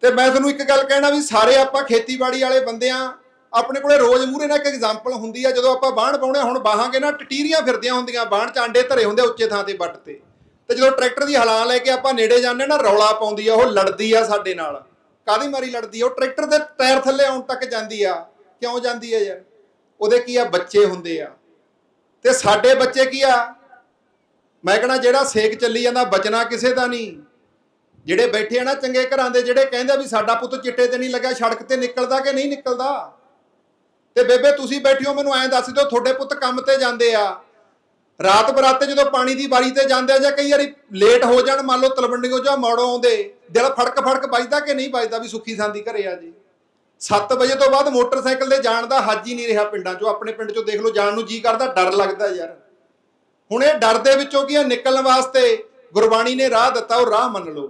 ਤੇ ਮੈਂ ਤੁਹਾਨੂੰ ਇੱਕ ਗੱਲ ਕਹਿਣਾ ਵੀ ਸਾਰੇ ਆਪਾਂ ਖੇਤੀਬਾੜੀ ਵਾਲੇ ਬੰਦੇ ਆ, ਆਪਣੇ ਕੋਲੇ ਰੋਜ਼ ਮੂਰੇ ਨਾਲ ਇੱਕ ਐਗਜ਼ਾਮਪਲ ਹੁੰਦੀ ਆ, ਜਦੋਂ ਆਪਾਂ ਬਾਹਣ ਪਾਉਣੇ ਹੁਣ ਬਾਹਾਂਗੇ ਨਾ, ਟਟੀਰੀਆਂ ਫਿਰਦੀਆਂ ਹੁੰਦੀਆਂ ਬਾਹਣ ਚ ਆਂਡੇ ਧਰੇ ਹੁੰਦੇ ਆ ਉੱਚੇ ਥਾਂ ਤੇ ਵੱਟ ਤੇ। ਤੇ ਜਦੋਂ ਟਰੈਕਟਰ ਦੀ ਹਲਾਂ ਲੈ ਕੇ ਆਪਾਂ ਨੇੜੇ ਜਾਂਦੇ ਨਾ, ਰੌਲਾ ਪਾਉਂਦੀ ਆ, ਉਹ ਲੜਦੀ ਆ ਸਾਡੇ ਨਾਲ। ਕਾਦੀ ਮਾਰੀ ਲੜਦੀ ਆ? ਉਹ ਟਰੈਕਟਰ ਦੇ ਟਾਇਰ ਥੱਲੇ ਆਉਣ ਤੱਕ ਜਾਂਦੀ ਆ। ਕਿਉਂ ਜਾਂਦੀ ਆ ਯਾਰ? ਉਹਦੇ ਕੀ ਆ? ਬੱਚੇ ਹੁੰਦੇ ਆ। ਤੇ ਸਾਡੇ ਬੱਚੇ ਕੀ ਆ? ਮੈਂ ਕਹਣਾ ਜਿਹੜਾ ਸੇਕ ਚੱਲੀ ਜਾਂਦਾ, ਬਚਣਾ ਕਿਸੇ ਦਾ ਨਹੀਂ। ਜਿਹੜੇ ਬੈਠੇ ਆ ਨਾ ਚੰਗੇ ਘਰਾਂ ਦੇ, ਜਿਹੜੇ ਕਹਿੰਦੇ ਵੀ ਸਾਡਾ ਪੁੱਤ ਚਿੱਟੇ ਤੇ ਨਹੀਂ ਲੱਗਿਆ ਸੜਕ ਤੇ ਨਿਕਲਦਾ ਕਿ ਨਹੀਂ ਨਿਕਲਦਾ? ਤੇ ਬੇਬੇ, ਤੁਸੀਂ ਬੈਠਿਓ ਮੈਨੂੰ ਐਂ ਦੱਸ ਦਿਓ, ਤੁਹਾਡੇ ਪੁੱਤ ਕੰਮ ਤੇ ਜਾਂਦੇ ਆ। ਰਾਤ ਬਰਾਤੇ ਜਦੋਂ ਪਾਣੀ ਦੀ ਵਾਰੀ ਤੇ ਜਾਂਦੇ ਆ ਜਾਂ ਕਈ ਵਾਰੀ ਲੇਟ ਹੋ ਜਾਣ, ਮੰਨ ਲਓ ਤਲਵੰਡੀਓ ਜਾਂ ਮੋੜੋਂ ਆਉਂਦੇ, ਦਿਲ ਫੜਕ ਫੜਕ ਵੱਜਦਾ ਕਿ ਨਹੀਂ ਵੱਜਦਾ ਵੀ ਸੁੱਖੀ ਸਾਂਦੀ ਘਰੇ ਆ ਜੀ? 7 ਵਜੇ ਤੋਂ ਬਾਅਦ ਮੋਟਰਸਾਈਕਲ ਤੇ ਜਾਣ ਦਾ ਹੱਜ ਹੀ ਨਹੀਂ ਰਿਹਾ ਪਿੰਡਾਂ 'ਚੋਂ, ਆਪਣੇ ਪਿੰਡ 'ਚੋਂ ਦੇਖ ਲਓ, ਜਾਣ ਨੂੰ ਜੀ ਕਰਦਾ, ਡਰ ਲੱਗਦਾ ਯਾਰ। ਹੁਣ ਇਹ ਡਰ ਦੇ ਵਿੱਚੋਂ ਕੀ ਆ? ਨਿਕਲਣ ਵਾਸਤੇ ਗੁਰਬਾਣੀ ਨੇ ਰਾਹ ਦਿੱਤਾ, ਉਹ ਰਾਹ ਮੰਨ ਲਓ।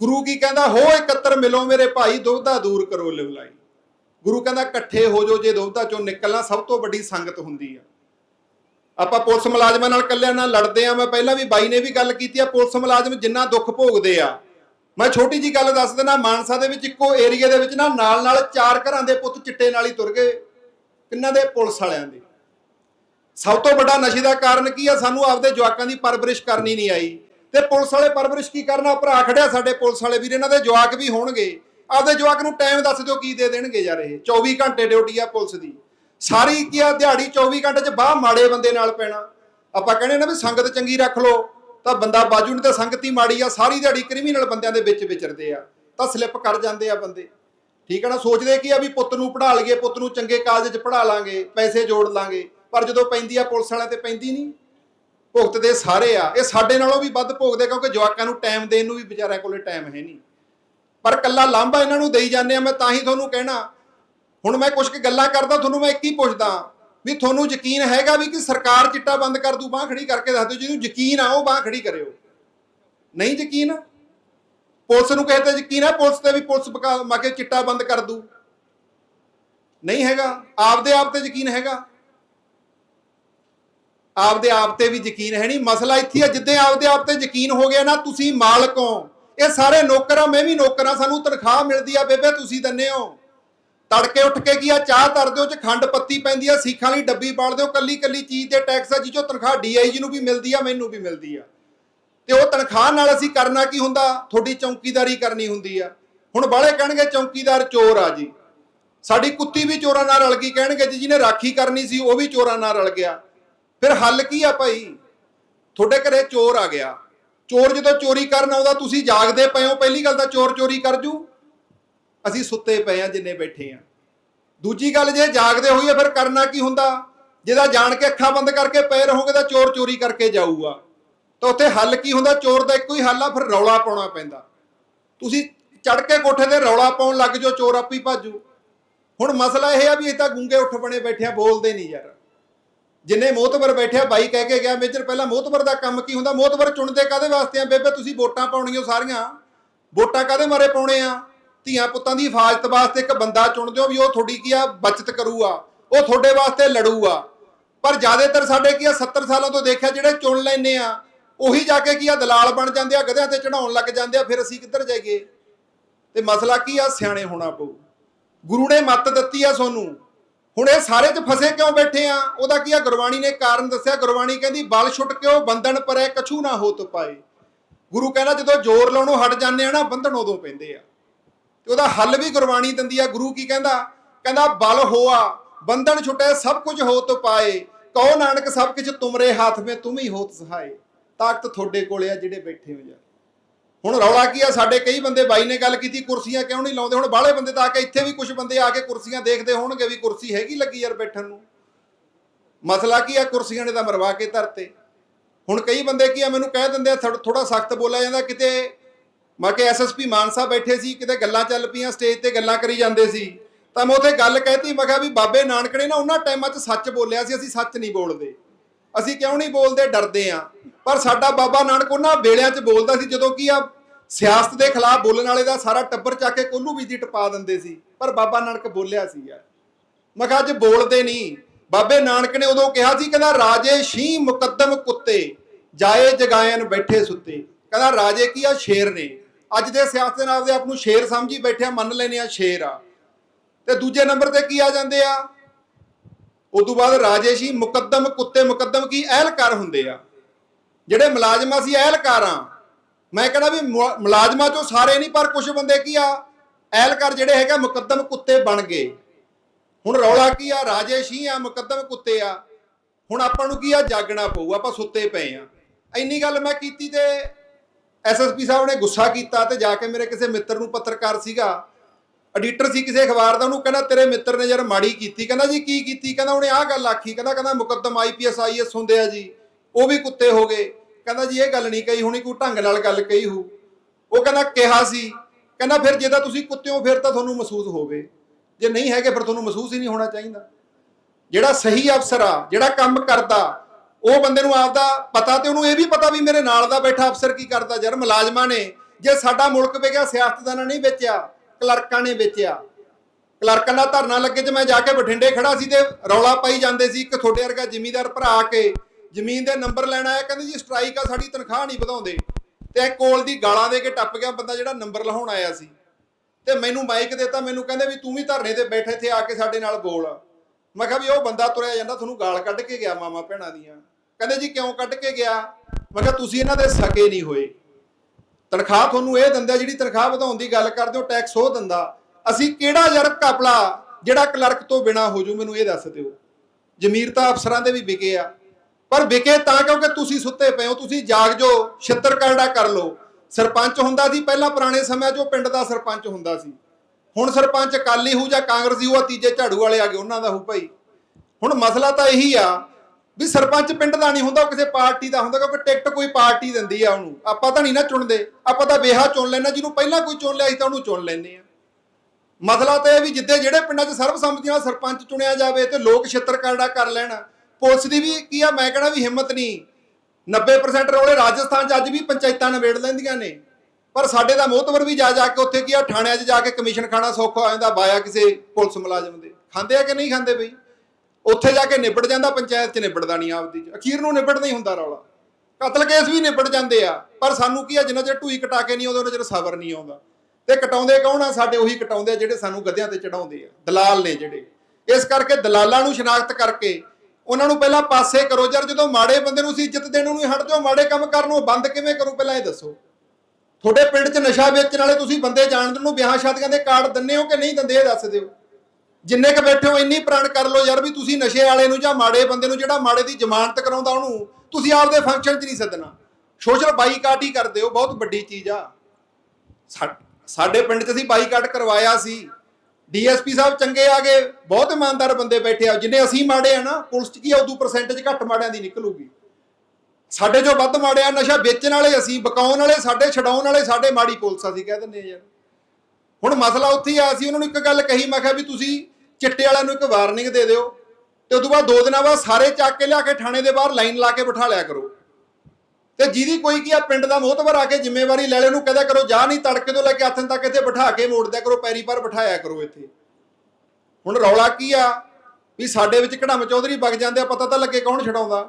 ਗੁਰੂ ਕੀ ਕਹਿੰਦਾ, ਹੋ ਇਕੱਤਰ ਮਿਲੋ ਮੇਰੇ ਭਾਈ ਦੁਬਦਾ ਦੂਰ ਕਰੋ ਲਿਵਲਾਈ। ਗੁਰੂ ਕਹਿੰਦਾ, ਇਕੱਠੇ ਹੋ ਜੋ ਜੇ ਦੁਬਦਾ ਚੋਂ ਨਿਕਲਣਾ, ਸਭ ਤੋਂ ਵੱਡੀ ਸੰਗਤ ਹੁੰਦੀ ਆ। ਆਪਾਂ ਪੁਲਿਸ ਮੁਲਾਜ਼ਮਾਂ ਨਾਲ ਕੱਲਿਆਂ ਨਾਲ ਲੜਦੇ ਆ। ਮੈਂ ਪਹਿਲਾਂ ਵੀ ਬਾਈ ਨੇ ਵੀ ਗੱਲ ਕੀਤੀ ਆ, ਪੁਲਿਸ ਮੁਲਾਜ਼ਮ ਜਿੰਨਾ ਦੁੱਖ ਭੋਗਦੇ ਆ। ਮੈਂ ਛੋਟੀ ਜੀ ਗੱਲ ਦੱਸ ਦਿੰਦਾ, ਮਾਨਸਾ ਦੇ ਵਿੱਚ ਇੱਕੋ ਏਰੀਆ ਦੇ ਵਿੱਚ ਨਾ ਨਾਲ ਨਾਲ ਚਾਰ ਘਰਾਂ ਦੇ ਪੁੱਤ ਚਿੱਟੇ ਨਾਲ ਹੀ ਤੁਰ ਗਏ। ਕਿੰਨਾਂ ਦੇ? ਪੁਲਿਸ ਵਾਲਿਆਂ ਦੇ। ਸਭ ਤੋਂ ਵੱਡਾ ਨਸ਼ੇ ਦਾ ਕਾਰਨ ਕੀ ਆ? ਸਾਨੂੰ ਆਪਦੇ ਜਵਾਕਾਂ ਦੀ ਪਰਵਰਿਸ਼ ਕਰਨੀ ਨਹੀਂ ਆਈ। ਤੇ ਪੁਲਿਸ ਵਾਲੇ ਪਰਵਰਿਸ਼ ਕੀ ਕਰਨਾ? ਭਰਾ ਖੜਿਆ ਸਾਡੇ ਪੁਲਿਸ ਵਾਲੇ ਵੀਰ, ਇਹਨਾਂ ਦੇ ਜਵਾਕ ਵੀ ਹੋਣਗੇ। ਆਪਦੇ ਜਵਾਕ ਨੂੰ ਟਾਈਮ ਦੱਸ ਦਿਓ ਕੀ ਦੇ ਦੇਣਗੇ ਯਾਰ ਇਹ। 24 ਘੰਟੇ ਡਿਊਟੀ ਆ ਪੁਲਿਸ ਦੀ। ਸਾਰੀ ਕੀ ਆ? ਦਿਹਾੜੀ 24 ਘੰਟੇ ਚ ਬਾਹ ਮਾੜੇ ਬੰਦੇ ਨਾਲ ਪੈਣਾ। ਆਪਾਂ ਕਹਿੰਦੇ ਨਾ ਵੀ ਸੰਗਤ ਚੰਗੀ ਰੱਖ ਲਓ, ਤਾਂ ਬੰਦਾ ਬਾਜੂ ਨਹੀਂ ਤਾਂ ਸੰਗਤ ਹੀ ਮਾੜੀ ਆ। ਸਾਰੀ ਦਿਹਾੜੀ ਕ੍ਰਿਮੀਨਲ ਬੰਦਿਆਂ ਦੇ ਵਿੱਚ ਵਿਚਰਦੇ ਆ। ਤਾਂ ਸਲਿੱਪ ਕਰ ਜਾਂਦੇ ਆ ਬੰਦੇ। ਠੀਕ ਹੈ ਨਾ? ਸੋਚਦੇ ਕੀ ਆ ਵੀ ਪੁੱਤ ਨੂੰ ਪੜ੍ਹਾ ਲਈਏ, ਪੁੱਤ ਨੂੰ ਚੰਗੇ ਕਾਲਜ 'ਚ ਪੜ੍ਹਾ ਲਾਂਗੇ, ਪੈਸੇ ਜੋੜ ਲਾਂਗੇ। ਪਰ ਜਦੋਂ ਪੈਂਦੀ ਆ ਪੁਲਿਸ ਵਾਲਿਆਂ ਤੇ ਪੈਂਦੀ ਨਹੀਂ। ਭੁਗਤਦੇ ਸਾਰੇ ਆ। ਇਹ ਸਾਡੇ ਨਾਲੋਂ ਵੀ ਵੱਧ ਭੁਗਦੇ ਕਿਉਂਕਿ ਜਵਾਕਾਂ ਨੂੰ ਟਾਈਮ ਦੇਣ ਨੂੰ ਵੀ ਵਿਚਾਰਿਆਂ ਕੋਲੇ ਟਾਈਮ ਹੈ ਨਹੀਂ। ਪਰ ਕੱਲਾ ਲਾਂਭਾ ਇਹਨਾਂ ਨੂੰ ਦੇਈ ਜਾਂਦੇ ਆ, ਮੈਂ ਤਾਂ ਹੀ ਤੁਹਾਨੂੰ ਕਹਿਣਾ। ਹੁਣ ਮੈਂ ਕੁਝ ਕੁ ਗੱਲਾਂ ਕਰਦਾ, ਤੁਹਾਨੂੰ ਮੈਂ ਇੱਕ ਹੀ ਪੁੱਛਦਾ ਵੀ ਤੁਹਾਨੂੰ ਯਕੀਨ ਹੈਗਾ ਵੀ ਕਿ ਸਰਕਾਰ ਚਿੱਟਾ ਬੰਦ ਕਰ ਦੂ, ਬਾਹ ਖੜੀ ਕਰਕੇ ਦੱਸ ਦਿਓ, ਜਿਹਨੂੰ ਯਕੀਨ ਆ, ਉਹ ਬਾਹ ਖੜੀ ਕਰਿਓ। ਨਹੀਂ ਯਕੀਨ? ਪੁਲਿਸ ਨੂੰ ਕਹੇ ਤੇ ਯਕੀਨ ਆ ਪੁਲਿਸ ਤੇ ਵੀ ਪੁਲਿਸ ਬਕਾ ਮਾ ਕੇ ਚਿੱਟਾ ਬੰਦ ਕਰ ਦੂ। ਨਹੀਂ ਹੈਗਾ। ਆਪਦੇ ਆਪ ਤੇ ਯਕੀਨ ਹੈਗਾ। ਆਪਦੇ ਆਪ ਤੇ ਵੀ ਯਕੀਨ ਹੈ ਨਹੀਂ। ਮਸਲਾ ਇੱਥੇ ਹੈ ਜਿੱਦੇ ਆਪਦੇ ਆਪ ਤੇ ਯਕੀਨ ਹੋ ਗਿਆ ਨਾ, ਤੁਸੀਂ ਮਾਲਕ ਹੋ। ਇਹ ਸਾਰੇ ਨੌਕਰ ਆ ਮੈਂ ਵੀ ਨੌਕਰ ਆ ਸਾਨੂੰ ਤਨਖਾਹ ਮਿਲਦੀ ਆ, ਬੇਬੇ ਤੁਸੀਂ ਦੰਨੇ ਹੋ। ਤੜਕੇ ਉੱਠ ਕੇ ਕੀ ਆ, ਚਾਹ ਤਰਦੇ ਦਿਓ, ਚ ਖੰਡ ਪੱਤੀ ਪੈਂਦੀ ਆ, ਸਿੱਖਾਂ ਲਈ ਡੱਬੀ ਪਾਲਦੇ ਦਿਓ ਕੱਲੀ ਕੱਲੀ ਚੀਜ਼ ਤੇ ਟੈਕਸ ਆ ਜਿੱਚੋਂ ਤਨਖਾਹ ਡੀਆਈਜੀ ਨੂੰ ਵੀ ਮਿਲਦੀ ਆ, ਮੈਨੂੰ ਵੀ ਮਿਲਦੀ ਆ। ਤੇ ਉਹ ਤਨਖਾਹ ਨਾਲ ਅਸੀਂ ਕਰਨਾ ਕੀ ਹੁੰਦਾ? ਤੁਹਾਡੀ ਚੌਕੀਦਾਰੀ ਕਰਨੀ ਹੁੰਦੀ ਆ। ਹੁਣ ਬਾਲੇ ਕਹਿਣਗੇ, ਚੌਕੀਦਾਰ ਚੋਰ ਆ ਜੀ। ਸਾਡੀ ਕੁੱਤੀ ਵੀ ਚੋਰਾਂ ਨਾਲ ਰਲ ਗਈ, ਕਹਿਣਗੇ ਜੀ, ਜਿਹਨੇ ਰਾਖੀ ਕਰਨੀ ਸੀ, ਉਹ ਵੀ ਚੋਰਾਂ ਨਾਲ ਰਲ ਗਿਆ। ਫਿਰ ਹੱਲ ਕੀ ਆ ਭਾਈ? ਤੁਹਾਡੇ ਘਰੇ ਚੋਰ ਆ ਗਿਆ। ਚੋਰ ਜਦੋਂ ਚੋਰੀ ਕਰਨ ਆਉਂਦਾ, ਤੁਸੀਂ ਜਾਗਦੇ ਪਏ ਹੋ, ਪਹਿਲੀ ਗੱਲ ਤਾਂ ਚੋਰ ਚੋਰੀ ਕਰ ਜੂ। ਅਸੀਂ ਸੁੱਤੇ ਪਏ ਆ, ਜਿੰਨੇ ਬੈਠੇ ਆ। ਦੂਜੀ ਗੱਲ, ਜੇ ਜਾਗਦੇ ਹੋਈਏ ਫਿਰ ਕਰਨਾ ਕੀ ਹੁੰਦਾ? ਜਿਹਦਾ ਜਾਣ ਕੇ ਅੱਖਾਂ ਬੰਦ ਕਰਕੇ ਪਏ ਰਹੋਗੇ, ਤਾਂ ਚੋਰ ਚੋਰੀ ਕਰਕੇ ਜਾਊਗਾ। ਤਾਂ ਉੱਥੇ ਹੱਲ ਕੀ ਹੁੰਦਾ? ਚੋਰ ਦਾ ਇੱਕੋ ਹੀ ਹੱਲ ਆ, ਫਿਰ ਰੌਲਾ ਪਾਉਣਾ ਪੈਂਦਾ। ਤੁਸੀਂ ਚੜ ਕੇ ਕੋਠੇ ਤੇ ਰੌਲਾ ਪਾਉਣ ਲੱਗ ਜਾਓ, ਚੋਰ ਆਪੀ ਭਾਜੂ ਹੁਣ ਮਸਲਾ ਇਹ ਆ ਵੀ ਇਹ ਤਾਂ ਗੂੰਗੇ ਉੱਠ ਬਣੇ ਬੈਠੇ ਆ, ਬੋਲਦੇ ਨਹੀਂ ਯਾਰ। ਜਿੰਨੇ ਮੋਹਤਬਰ ਬੈਠਿਆ ਬਾਈ ਕਹਿ ਕੇ ਗਿਆ, ਮੇਜਰ, ਪਹਿਲਾਂ ਮੋਹਤਬਰ ਦਾ ਕੰਮ ਕੀ ਹੁੰਦਾ? ਮੋਹਤਬਰ ਚੁਣਦੇ ਕਾਦੇ ਵਾਸਤੇ ਆ? ਬੇਬੇ, ਤੁਸੀਂ ਵੋਟਾਂ ਪਾਉਣੀਆਂ ਸਾਰੀਆਂ। ਵੋਟਾਂ ਕਾਦੇ ਮਾਰੇ ਪਾਉਣੇ ਆ? ਧੀਆਂ ਪੁੱਤਾਂ ਦੀ ਹਿਫਾਜ਼ਤ ਵਾਸਤੇ ਇੱਕ ਬੰਦਾ ਚੁਣਦੇ ਹੋ ਵੀ ਉਹ ਤੁਹਾਡੀ ਕੀ ਆ? ਬਚਤ ਕਰੂਗਾ। ਉਹ ਤੁਹਾਡੇ ਵਾਸਤੇ ਲੜੂਗਾ। ਪਰ ਜ਼ਿਆਦਾਤਰ ਸਾਡੇ ਕੀ ਆ? 70 ਸਾਲਾਂ ਤੋਂ ਦੇਖਿਆ ਜਿਹੜੇ ਚੁਣ ਲੈਨੇ ਆ, ਉਹੀ ਜਾ ਕੇ ਕੀ ਆ? ਦਲਾਲ ਬਣ ਜਾਂਦੇ ਆ, ਗਧਿਆਂ ਤੇ ਚੜਾਉਣ ਲੱਗ ਜਾਂਦੇ ਆ, ਫਿਰ ਅਸੀਂ ਕਿੱਧਰ ਜਾਈਏ? ਤੇ ਮਸਲਾ ਕੀ ਆ? ਸਿਆਣੇ ਹੋਣਾ ਪਊ। ਗੁਰੂ ਨੇ ਮੱਤ ਦਿੱਤੀ ਆ ਸੋਨੂੰ। ਹੁਣ ਇਹ ਸਾਰੇ ਚ ਫਸੇ ਕਿਉਂ ਬੈਠੇ ਆ? ਉਹਦਾ ਕੀ ਆ? ਗੁਰਬਾਣੀ ਨੇ ਕਾਰਨ ਦੱਸਿਆ। ਗੁਰਬਾਣੀ ਕਹਿੰਦੀ, ਬਲ ਛੁੱਟ ਕੇ ਉਹ ਬੰਧਨ ਪਰੇ ਕਛੂ ਨਾ ਹੋ ਪਾਏ। ਗੁਰੂ ਕਹਿੰਦਾ, ਜਦੋਂ ਜ਼ੋਰ ਲਾਉਣੋਂ ਹਟ ਜਾਂਦੇ ਆ ਨਾ, ਬੰਧਨ ਉਦੋਂ ਪੈਂਦੇ ਆ। ਤੇ ਉਹਦਾ ਹੱਲ ਵੀ ਗੁਰਬਾਣੀ ਦਿੰਦੀ ਆ। ਗੁਰੂ ਕੀ ਕਹਿੰਦਾ? ਕਹਿੰਦਾ, ਬਲ ਹੋਆ, ਬੰਧਨ ਛੁਟੇ, ਸਭ ਕੁਝ ਹੋ ਤੋ ਪਾਏ। ਕਹੋ ਨਾਨਕ, ਸਭ ਕੁਝ ਤੁਮਰੇ ਹੱਥ ਮੇ ਤੁਮ ਹੀ ਹੋਤ ਸਹਾਏ। ਤਾਕਤ ਤੁਹਾਡੇ ਕੋਲੇ ਆ, ਜਿਹੜੇ ਬੈਠੇ ਹੋ ਜਾ ਹੁਣ ਰੌਲਾ ਕੀ ਆ? ਸਾਡੇ ਕਈ ਬੰਦੇ ਬਾਈ ਨੇ ਗੱਲ ਕੀਤੀ, ਕੁਰਸੀਆਂ ਕਿਉਂ ਨਹੀਂ ਲਾਉਂਦੇ? ਹੁਣ ਬਾਹਲੇ ਬੰਦੇ ਤਾਂ ਆ ਕੇ ਇੱਥੇ ਵੀ ਕੁਝ ਬੰਦੇ ਆ ਕੇ ਕੁਰਸੀਆਂ ਦੇਖਦੇ ਹੋਣਗੇ ਵੀ ਕੁਰਸੀ ਹੈਗੀ ਲੱਗੀ ਯਾਰ ਬੈਠਣ ਨੂੰ। ਮਸਲਾ ਕੀ ਆ? ਕੁਰਸੀਆਂ ਨੇ ਤਾਂ ਮਰਵਾ ਕੇ ਧਰਤੇ। ਹੁਣ ਕਈ ਬੰਦੇ ਕੀ ਆ, ਮੈਨੂੰ ਕਹਿ ਦਿੰਦੇ ਆ, ਥੋੜਾ ਸਖਤ ਬੋਲਿਆ ਜਾਂਦਾ, ਕਿਤੇ ਮੈਂ ਕਿ ਐਸਐਸਪੀ ਮਾਨਸਾ ਬੈਠੇ ਸੀ, ਕਿਤੇ ਗੱਲਾਂ ਚੱਲ ਪਈਆਂ, ਸਟੇਜ ਤੇ ਗੱਲਾਂ ਕਰੀ ਜਾਂਦੇ ਸੀ। ਤਾਂ ਮੈਂ ਉਥੇ ਗੱਲ ਕਹਿਤੀ, ਮੈਂ ਕਿਹਾ ਵੀ ਬਾਬੇ ਨਾਨਕ ਨੇ ਨਾ ਉਹਨਾਂ ਟਾਈਮਾਂ 'ਚ ਸੱਚ ਬੋਲਿਆ ਸੀ, ਅਸੀਂ ਸੱਚ ਨਹੀਂ ਬੋਲਦੇ। ਅਸੀਂ ਕਿਉਂ ਨਹੀਂ ਬੋਲਦੇ? ਡਰਦੇ ਆ ਪਰ ਸਾਡਾ ਬਾਬਾ ਨਾਨਕ ਉਹਨਾਂ ਵੇਲਿਆਂ 'ਚ ਬੋਲਦਾ ਸੀ, ਜਦੋਂ ਕੀ ਆ ਸਿਆਸਤ ਦੇ ਖਿਲਾਫ ਬੋਲਣ ਵਾਲੇ ਦਾ ਸਾਰਾ ਟੱਬਰ ਚੱਕ ਕੇ ਕੋਲੂ ਬੀਜੀ ਟਪਾ ਦਿੰਦੇ ਸੀ। ਪਰ ਬਾਬਾ ਨਾਨਕ ਬੋਲਿਆ ਸੀ ਯਾਰ। ਮੈਂ ਕਿਹਾ, ਅੱਜ ਬੋਲਦੇ ਨਹੀਂ। ਬਾਬੇ ਨਾਨਕ ਨੇ ਉਦੋਂ ਕਿਹਾ ਸੀ, ਕਹਿੰਦਾ, ਰਾਜੇ ਸ਼ੀ ਮੁਕੱਦਮ ਕੁੱਤੇ, ਜਾਏ ਜਗਾਇਨ ਬੈਠੇ ਸੁੱਤੇ। ਕਹਿੰਦਾ, ਰਾਜੇ ਕੀ ਆ? ਸ਼ੇਰ ਨੇ। ਅੱਜ ਦੇ ਸਿਆਸਤ ਦੇ ਨਾਲ ਦੇ ਆਪ ਨੂੰ ਸ਼ੇਰ ਸਮਝੀ ਬੈਠਿਆ ਮੰਨ ਲੈਨੇ ਆ, ਸ਼ੇਰ ਆ। ਤੇ ਦੂਜੇ ਨੰਬਰ ਤੇ ਕੀ ਆ ਜਾਂਦੇ ਆ? ਉਦੋਂ ਬਾਅਦ ਰਾਜੇ ਸ਼ੀ ਮੁਕੱਦਮ, ਕੁੱਤੇ ਮੁਕੱਦਮ ਕੀ ਅਹਿਲਕਾਰ ਹੁੰਦੇ ਆ। ਜਿਹੜੇ ਮੁਲਾਜ਼ਮਾਂ ਸੀ ਅਹਿਲਕਾਰਾਂ ਮੈਂ ਕਹਿੰਦਾ ਵੀ ਮੁਲਾਜ਼ਮਾਂ ਚੋਂ ਸਾਰੇ ਨਹੀਂ, ਪਰ ਕੁਝ ਬੰਦੇ ਕੀ ਆ, ਅਹਿਲਕਾਰ ਜਿਹੜੇ ਹੈਗਾ ਮੁਕੱਦਮ ਕੁੱਤੇ ਬਣ ਗਏ। ਹੁਣ ਰੌਲਾ ਕੀ ਆ? ਰਾਜੇ ਸ਼ੀ ਆ, ਮੁਕੱਦਮ ਕੁੱਤੇ ਆ। ਹੁਣ ਆਪਾਂ ਨੂੰ ਕੀ ਆ? ਜਾਗਣਾ ਪਊ, ਆਪਾਂ ਸੁੱਤੇ ਪਏ ਆ। ਇੰਨੀ ਗੱਲ ਮੈਂ ਕੀਤੀ ਤੇ ਐਸਐਸਪੀ ਸਾਹਿਬ ਨੇ ਗੁੱਸਾ ਕੀਤਾ ਤੇ ਜਾ ਕੇ ਮੇਰੇ ਕਿਸੇ ਮਿੱਤਰ ਨੂੰ ਪੱਤਰਕਾਰ ਸੀਗਾ। ਐਡੀਟਰ ਸੀ ਕਿਸੇ ਅਖਬਾਰ ਦਾ, ਉਹਨੂੰ ਕਹਿੰਦਾ, ਤੇਰੇ ਮਿੱਤਰ ਨੇ ਯਾਰ ਮਾੜੀ ਕੀਤੀ। ਕਹਿੰਦਾ, ਜੀ ਕੀ ਕੀਤੀ? ਕਹਿੰਦਾ, ਉਹਨੇ ਆਹ ਗੱਲ ਆਖੀ। ਕਹਿੰਦਾ ਕਹਿੰਦਾ, ਮੁਕੱਦਮ ਆਈਪੀਐਸ ਆਈਐਸ ਹੁੰਦੇ ਆ ਜੀ, ਉਹ ਵੀ ਕੁੱਤੇ ਹੋ ਗਏ। ਕਹਿੰਦਾ, ਜੀ, ਇਹ ਗੱਲ ਨਹੀਂ ਕਹੀ ਹੋਣੀ, ਕੋਈ ਢੰਗ ਨਾਲ ਗੱਲ ਕਹੀ ਹੋ ਉਹ ਕਹਿੰਦਾ, ਕਿਹਾ ਸੀ। ਕਹਿੰਦਾ, ਫਿਰ ਜੇ ਤਾਂ ਤੁਸੀਂ ਕੁੱਤੇ ਹੋ, ਫਿਰ ਤਾਂ ਤੁਹਾਨੂੰ ਮਹਿਸੂਸ ਹੋਵੇ। ਜੇ ਨਹੀਂ ਹੈਗੇ, ਫਿਰ ਤੁਹਾਨੂੰ ਮਹਿਸੂਸ ਹੀ ਨਹੀਂ ਹੋਣਾ ਚਾਹੀਦਾ। ਜਿਹੜਾ ਸਹੀ ਅਫਸਰ ਆ, ਜਿਹੜਾ ਕੰਮ ਕਰਦਾ, ਉਹ ਬੰਦੇ ਨੂੰ ਆਪਦਾ ਪਤਾ ਤੇ ਉਹਨੂੰ ਇਹ ਵੀ ਪਤਾ ਵੀ ਮੇਰੇ ਨਾਲ ਦਾ ਬੈਠਾ ਅਫਸਰ ਕੀ ਕਰਦਾ। ਯਾਰ, ਮੁਲਾਜ਼ਮਾਂ ਨੇ, ਜੇ ਸਾਡਾ ਮੁਲਕ ਵੇਗਿਆ, ਸਿਆਸਤਦਾਨਾਂ ਨਹੀਂ ਵੇਚਿਆ। ਕਲਰਕਾਂ ਨੇ ਵੇਚਿਆ। ਕਲਰਕਾਂ ਦਾ ਧਰਨਾ ਲੱਗੇ ਤੇ ਮੈਂ ਜਾ ਕੇ ਬਠਿੰਡੇ ਖੜਾ ਸੀ ਤੇ ਰੌਲਾ ਪਾਈ ਜਾਂਦੇ ਸੀ ਇੱਕ ਤੁਹਾਡੇ ਵਰਗਾ ਜ਼ਿਮੀਂਦਾਰ ਭਰਾ ਕੇ ਜ਼ਮੀਨ ਦੇ ਨੰਬਰ ਲੈਣ ਆਇਆ, ਕਹਿੰਦੇ ਜੀ ਸਟ੍ਰਾਈਕ ਆ, ਸਾਡੀ ਤਨਖਾਹ ਨਹੀਂ ਵਧਾਉਂਦੇ। ਤੇ ਕੋਲ ਦੀ ਗਾਲਾਂ ਦੇ ਕੇ ਟੱਪ ਗਿਆ ਬੰਦਾ ਜਿਹੜਾ ਨੰਬਰ ਲਹਾਉਣ ਆਇਆ ਸੀ। ਤੇ ਮੈਨੂੰ ਮਾਈਕ ਦਿੱਤਾ, ਮੈਨੂੰ ਕਹਿੰਦੇ ਵੀ ਤੂੰ ਵੀ ਧਰਨੇ ਤੇ ਬੈਠੇ ਇੱਥੇ ਆ ਕੇ ਸਾਡੇ ਨਾਲ ਬੋਲ। ਮੈਂ ਕਿਹਾ ਵੀ ਉਹ ਬੰਦਾ ਤੁਰਿਆ ਜਾਂਦਾ, ਤੁਹਾਨੂੰ ਗਾਲ ਕੱਢ ਕੇ ਗਿਆ ਮਾਮਾ ਭੈਣਾਂ ਦੀਆਂ। ਕਹਿੰਦੇ ਜੀ ਕਿਉਂ ਕੱਢ ਕੇ ਗਿਆ? ਮੈਂ ਕਿਹਾ ਤੁਸੀਂ ਇਹਨਾਂ ਦੇ ਸਕੇ ਨਹੀਂ ਹੋਏ। ਤਨਖਾਹ ਤੁਹਾਨੂੰ ਇਹ ਦਿੰਦਾ ਜਿਹੜੀ ਤਨਖਾਹ ਵਧਾਉਣ ਦੀ ਗੱਲ ਕਰਦੇ ਹੋ ਟੈਕਸ ਉਹ ਦਿੰਦਾ। ਅਸੀਂ ਕਿਹੜਾ ਯਾਰ ਕਪਲਾ ਜਿਹੜਾ ਕਲਰਕ ਤੋਂ ਬਿਨਾ ਹੋ ਜੂ ਮੈਨੂੰ ਇਹ ਦੱਸ ਦਿਓ। ਜ਼ਮੀਰ ਤਾਂ ਅਫਸਰਾਂ ਦੇ ਵੀ ਵਿਕੇ ਆ। ਪਰ ਵਿਕੇ ਤਾਂ ਕਿਉਂਕਿ ਤੁਸੀਂ ਸੁੱਤੇ ਪਏ ਹੋ, ਤੁਸੀਂ ਜਾਗ ਜੋ ਛਿੱਤਰ ਕਰੜਾ ਕਰ ਲਓ। ਸਰਪੰਚ ਹੁੰਦਾ ਸੀ ਪਹਿਲਾਂ ਪੁਰਾਣੇ ਸਮਿਆਂ 'ਚ, ਉਹ ਪਿੰਡ ਦਾ ਸਰਪੰਚ ਹੁੰਦਾ ਸੀ। ਹੁਣ ਸਰਪੰਚ ਅਕਾਲੀ ਹੋ ਜਾਂ ਕਾਂਗਰਸੀ ਹੋ ਆ ਤੀਜੇ ਝਾੜੂ ਵਾਲੇ ਆ ਗਏ, ਉਹਨਾਂ ਦਾ ਹੋ ਭਾਈ। ਹੁਣ ਮਸਲਾ ਤਾਂ ਇਹੀ ਆ ਵੀ ਸਰਪੰਚ ਪਿੰਡ ਦਾ ਨਹੀਂ ਹੁੰਦਾ, ਉਹ ਕਿਸੇ ਪਾਰਟੀ ਦਾ ਹੁੰਦਾ, ਕਿਉਂਕਿ ਟਿਕਟ ਕੋਈ ਪਾਰਟੀ ਦਿੰਦੀ ਆ ਉਹਨੂੰ। ਆਪਾਂ ਤਾਂ ਨਹੀਂ ਨਾ ਚੁਣਦੇ। ਆਪਾਂ ਤਾਂ ਵੇਹਾ ਚੁਣ ਲੈਣਾ ਜਿਹਨੂੰ ਪਹਿਲਾਂ ਕੋਈ ਚੁਣ ਲਿਆ ਸੀ ਤਾਂ ਉਹਨੂੰ ਚੁਣ ਲੈਂਦੇ ਆ ਮਸਲਾ ਤਾਂ ਇਹ ਵੀ ਜਿੱਦੇ ਜਿਹੜੇ ਪਿੰਡਾਂ 'ਚ ਸਰਬਸੰਮਤੀ ਨਾਲ ਸਰਪੰਚ ਚੁਣਿਆ ਜਾਵੇ ਤੇ ਲੋਕ ਛਿੱਤਰ ਕਰ ਲੈਣ, ਪੁਲਿਸ ਦੀ ਵੀ ਕੀ ਆ, ਮੈਂ ਕਹਿਣਾ ਵੀ ਹਿੰਮਤ ਨਹੀਂ। 90% ਰੋਲੇ ਰਾਜਸਥਾਨ 'ਚ ਅੱਜ ਵੀ ਪੰਚਾਇਤਾਂ ਨਿਬੇੜ ਲੈਂਦੀਆਂ ਨੇ। ਪਰ ਸਾਡੇ ਦਾ ਮੋਹਤਵਰ ਵੀ ਜਾ ਜਾ ਕੇ ਉੱਥੇ ਕੀ ਆ, ਥਾਣਿਆਂ 'ਚ ਜਾ ਕੇ ਕਮਿਸ਼ਨ ਖਾਣਾ ਸੌਖਾ ਹੋ ਜਾਂਦਾ, ਬਾਇਆ ਕਿਸੇ ਪੁਲਿਸ ਮੁਲਾਜ਼ਮ ਦੇ। ਖਾਂਦੇ ਆ ਕਿ ਨਹੀਂ ਖਾਂਦੇ ਬਈ? ਉੱਥੇ ਜਾ ਕੇ ਨਿਬੜ ਜਾਂਦਾ, ਪੰਚਾਇਤ 'ਚ ਨਿਬੜਦਾ ਨਹੀਂ ਆਪਦੀ ਅਖੀਰ ਨੂੰ ਨਿਬੜਦਾ ਹੀ ਹੁੰਦਾ ਰੌਲਾ। ਕਤਲ ਕੇਸ ਵੀ ਨਿਬੜ ਜਾਂਦੇ ਆ, ਪਰ ਸਾਨੂੰ ਕੀ ਆ, ਜਿੰਨਾ ਚਿਰ ਢੂਈ ਕਟਾ ਕੇ ਨਹੀਂ ਆਉਂਦੇ ਉਹਨਾਂ ਚਿਰ ਸਬਰ ਨਹੀਂ ਆਉਂਦਾ। ਤੇ ਕਟਾਉਂਦੇ ਕੌਣ ਆ? ਸਾਡੇ ਉਹੀ ਕਟਾਉਂਦੇ ਆ, ਜਿਹੜੇ ਸਾਨੂੰ ਗੱਦਿਆਂ ਤੇ ਚੜਾਉਂਦੇ ਆ। ਦਲਾਲ ਨੇ ਜਿਹੜੇ। ਇਸ ਕਰਕੇ ਦਲਾਲਾਂ ਨੂੰ ਸ਼ਨਾਖਤ ਕਰਕੇ ਉਹਨਾਂ ਨੂੰ ਪਹਿਲਾਂ ਪਾਸੇ ਕਰੋ। ਯਾਰ ਜਦੋਂ ਮਾੜੇ ਬੰਦੇ ਨੂੰ ਅਸੀਂ ਇੱਜ਼ਤ ਦੇਣ ਨੂੰ ਹੀ ਹਟ ਜਾਓ। ਮਾੜੇ ਕੰਮ ਕਰਨ ਨੂੰ ਬੰਦ ਕਿਵੇਂ ਕਰੋ? ਪਹਿਲਾਂ ਇਹ ਦੱਸੋ। ਤੁਹਾਡੇ ਪਿੰਡ 'ਚ ਨਸ਼ਾ ਵੇਚਣ ਵਾਲੇ ਤੁਸੀਂ ਬੰਦੇ ਜਾਣਦੇ ਨੂੰ ਵਿਆਹ ਸ਼ਾਦੀਆਂ ਦੇ ਕਾਰਡ ਦਿੰਦੇ ਹੋ ਕਿ ਨਹੀਂ ਦਿੰਦੇ? ਇਹ ਦੱਸ ਦਿਓ। ਜਿੰਨੇ ਕ ਬੈਠੇ ਹੋ, ਇੰਨੀ ਪ੍ਰਣ ਕਰ ਲਓ ਯਾਰ ਵੀ ਤੁਸੀਂ ਨਸ਼ੇ ਵਾਲੇ ਨੂੰ ਜਾਂ ਮਾੜੇ ਬੰਦੇ ਨੂੰ ਜਿਹੜਾ ਮਾੜੇ ਦੀ ਜ਼ਮਾਨਤ ਕਰਾਉਂਦਾ ਉਹਨੂੰ, ਤੁਸੀਂ ਆਪਦੇ ਫੰਕਸ਼ਨ 'ਚ ਨਹੀਂ ਸੱਦਣਾ। ਸੋਸ਼ਲ ਬਾਈਕਾਟ ਹੀ ਕਰਦੇ ਹੋ, ਬਹੁਤ ਵੱਡੀ ਚੀਜ਼ ਆ। ਸਾਡੇ ਪਿੰਡ 'ਚ ਅਸੀਂ ਬਾਈਕਾਟ ਕਰਵਾਇਆ ਸੀ। ਡੀਐਸਪੀ ਸਾਹਿਬ ਚੰਗੇ ਆ ਗਏ, ਬਹੁਤ ਇਮਾਨਦਾਰ ਬੰਦੇ ਬੈਠੇ ਆ। ਜਿੰਨੇ ਅਸੀਂ ਮਾੜੇ ਆ ਨਾ, ਪੁਲਿਸ 'ਚ ਕੀ ਉਦੋਂ ਪਰਸੈਂਟੇਜ ਘੱਟ ਮਾੜਿਆਂ ਦੀ ਨਿਕਲੂਗੀ। ਸਾਡੇ ਜੋ ਵੱਧ ਮਾੜੇ ਆ, ਨਸ਼ਾ ਵੇਚਣ ਵਾਲੇ ਅਸੀਂ, ਬਕਾਉਣ ਵਾਲੇ, ਸਾਡੇ ਛਡਾਉਣ ਵਾਲੇ, ਸਾਡੇ ਮਾੜੀ ਪੁਲਿਸ ਅਸੀਂ ਕਹਿ ਦਿੰਦੇ ਆ ਯਾਰ। ਹੁਣ ਮਸਲਾ ਉੱਥੇ ਹੀ ਆ ਸੀ ਉਹਨਾਂ ਨੂੰ ਇੱਕ ਗੱਲ ਕਹੀ, ਮੈਂ ਕਿਹਾ ਵੀ ਤੁਸੀਂ ਚਿੱਟੇ ਵਾਲਿਆਂ ਨੂੰ ਇੱਕ ਵਾਰਨਿੰਗ ਦੇ ਦਿਓ ਤੇ ਤੋਂ ਬਾਅਦ ਦੋ ਦਿਨਾਂ ਬਾਅਦ ਸਾਰੇ ਚੱਕ ਕੇ ਲਿਆ ਕੇ ਥਾਣੇ ਦੇ ਬਾਹਰ ਲਾਈਨ ਲਾ ਕੇ ਬਿਠਾ ਲਿਆ ਕਰੋ। ਤੇ ਜਿਹਦੀ ਕੋਈ ਕੀ ਆ, ਪਿੰਡ ਦਾ ਮੋਹਤਵਰ ਆ ਕੇ ਜ਼ਿੰਮੇਵਾਰੀ ਲੈ ਲੈ ਨੂੰ ਕਹਦਾ ਕਰੋ, ਜਾ ਨਹੀਂ ਤੜਕੇ ਤੋਂ ਲੈ ਕੇ ਹੱਥਨ ਤੱਕ ਇੱਥੇ ਬਿਠਾ ਕੇ ਮੋੜਦਿਆ ਕਰੋ, ਪੈਰੀ ਪਰ ਬਿਠਾਇਆ ਕਰੋ ਇੱਥੇ। ਹੁਣ ਰੌਲਾ ਕੀ ਆ? ਵੀ ਸਾਡੇ ਵਿੱਚ ਘੜਮ ਚੌਧਰੀ ਵਗ ਜਾਂਦੇ ਆ, ਪਤਾ ਤਾਂ ਲੱਗੇ ਕੌਣ ਛਡਾਉਂਦਾ।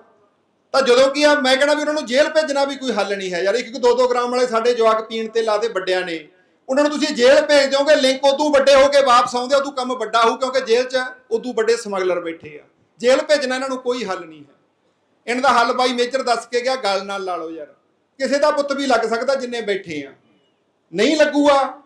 ਤਾਂ ਜਦੋਂ ਕੀ ਆ, ਮੈਂ ਕਹਿੰਦਾ ਵੀ ਉਹਨਾਂ ਨੂੰ ਜੇਲ੍ਹ ਭੇਜਣਾ ਵੀ ਕੋਈ ਹੱਲ ਨਹੀਂ ਹੈ। ਯਾਰ ਇੱਕ ਇੱਕ ਦੋ ਦੋ ਗ੍ਰਾਮ ਵਾਲੇ ਸਾਡੇ ਜਵਾਕ ਪੀਣ ਤੇ ਲਾਦੇ ਵੱਡਿਆਂ ਨੇ। ਉਹਨਾਂ ਨੂੰ ਤੁਸੀਂ ਜੇਲ੍ਹ ਭੇਜ ਦਿਓਗੇ ਲਿੰਕ ਉਦੋਂ ਵੱਡੇ ਹੋ ਕੇ ਵਾਪਸ ਆਉਂਦੇ ਉਦੋਂ ਕੰਮ ਵੱਡਾ ਹੋਊ, ਕਿਉਂਕਿ ਜੇਲ੍ਹ 'ਚ ਉਦੋਂ ਵੱਡੇ ਸਮਗਲਰ ਬੈਠੇ ਆ। ਜੇਲ੍ਹ ਭੇਜਣਾ ਇਹਨਾਂ ਨੂੰ ਕੋਈ ਹੱਲ ਨਹੀਂ ਹੈ। ਇਹਨਾਂ ਦਾ ਹੱਲ ਬਾਈ ਮੇਜਰ ਦੱਸ ਕੇ ਗਿਆ, ਗੱਲ ਨਾਲ ਲਾ ਲਓ ਯਾਰ। ਕਿਸੇ ਦਾ ਪੁੱਤ ਵੀ ਲੱਗ ਸਕਦਾ ਜਿੰਨੇ ਬੈਠੇ ਆ। ਨਹੀਂ ਲੱਗੂਗਾ